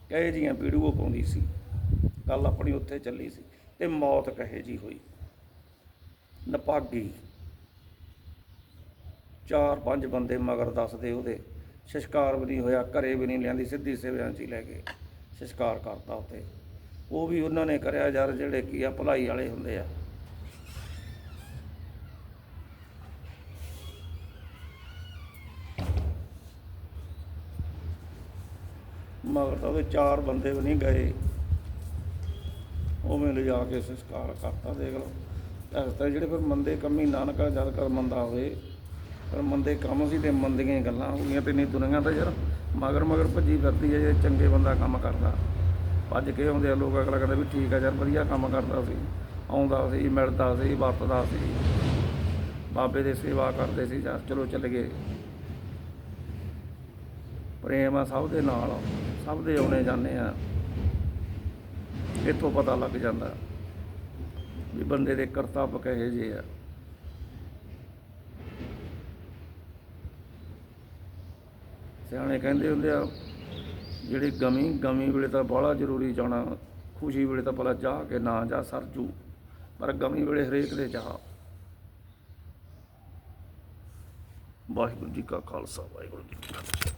ਕਹੇ ਜੀਆਂ ਵੀਡੀਓ ਪਾਉਂਦੀ ਸੀ। ਗੱਲ ਆਪਣੀ ਉੱਥੇ ਚੱਲੀ ਸੀ ਤੇ ਮੌਤ ਕਹੇ ਜੀ ਹੋਈ। ਨਪਾਗੀ। ਚਾਰ ਪੰਜ ਬੰਦੇ ਮਗਰ ਦੱਸਦੇ ਉਹਦੇ। ਸ਼ਿਸ਼ਕਾਰ ਵੀ ਨਹੀਂ ਹੋਇਆ, ਘਰੇ ਵੀ ਨਹੀਂ ਲਿਆਂਦੀ, ਸਿੱਧੀ ਸਿਵਿਆਂ 'ਚ ਹੀ ਲੈ ਕੇ ਸ਼ਿਸ਼ਕਾਰ ਕਰਤਾ ਉੱਤੇ ਉਹ ਵੀ ਉਹਨਾਂ ਨੇ ਕਰਿਆ ਯਾਰ ਜਿਹੜੇ ਕੀ ਆ, ਭਲਾਈ ਵਾਲੇ ਹੁੰਦੇ ਆ। ਮਗਰ ਤਾਂ ਉਹਦੇ ਚਾਰ ਬੰਦੇ ਵੀ ਨਹੀਂ ਗਏ। ਉਹ ਮੈਂ ਲਿਜਾ ਕੇ ਸੰਸਕਾਰ ਕਰਤਾ, ਦੇਖ ਲਓ। ਇਸ ਤਰ੍ਹਾਂ ਜਿਹੜੇ ਫਿਰ ਮੰਦੇ ਕੰਮੀ ਨਾਨਕਾ ਜਦ ਕਰ ਮੰਦਾ ਹੋਏ ਪਰ ਮੰਦੇ ਕੰਮ ਸੀ ਤੇ ਮੰਦੀਆਂ ਗੱਲਾਂ ਹੋ ਗਈਆਂ ਤੇ ਨਹੀਂ ਦੁਨੀਆ ਤਾਂ ਯਾਰ ਮਗਰ ਮਗਰ ਭੱਜੀ ਫਿਰਦੀ ਹੈ ਜੇ ਚੰਗੇ ਬੰਦਾ ਕੰਮ ਕਰਦਾ। ਭੱਜ ਕੇ ਆਉਂਦੇ ਆ ਲੋਕ ਅਗਲਾ ਕਹਿੰਦਾ ਵੀ ਠੀਕ ਆ ਯਾਰ, ਵਧੀਆ ਕੰਮ ਕਰਦਾ ਸੀ। ਆਉਂਦਾ ਸੀ, ਮਿਲਦਾ ਸੀ, ਵਰਤਦਾ ਸੀ। ਬਾਬੇ ਦੀ ਸੇਵਾ ਕਰਦੇ ਸੀ ਯਾਰ ਚਲੋ ਚੱਲ ਗਏ। ਪ੍ਰੇਮ ਆ, ਸਭ ਦੇ ਨਾਲ ਸਭ ਦੇ ਆਉਣੇ ਜਾਂਦੇ ਆ। ਇੱਥੋਂ ਪਤਾ ਲੱਗ ਜਾਂਦਾ ਵੀ ਬੰਦੇ ਦੇ ਕਰਤੱਵ ਕਹੇ ਜੇ ਆ। ਸਿਆਣੇ ਕਹਿੰਦੇ ਹੁੰਦੇ ਆ, ਜਿਹੜੀ ਗਮੀ ਗਮੀ ਵੇਲੇ ਤਾਂ ਬੜਾ ਜ਼ਰੂਰੀ ਜਾਣਾ, ਖੁਸ਼ੀ ਵੇਲੇ ਤਾਂ ਭਲਾ ਜਾ ਕੇ ਨਾ ਜਾ ਸਰਜੂ ਪਰ ਗਮੀ ਵੇਲੇ ਹਰੇਕ ਦੇ ਜਾ। ਵਾਹਿਗੁਰੂ ਜੀ ਕਾ ਖਾਲਸਾ, ਵਾਹਿਗੁਰੂ ਜੀ ਕੀ ਫਤਿਹ।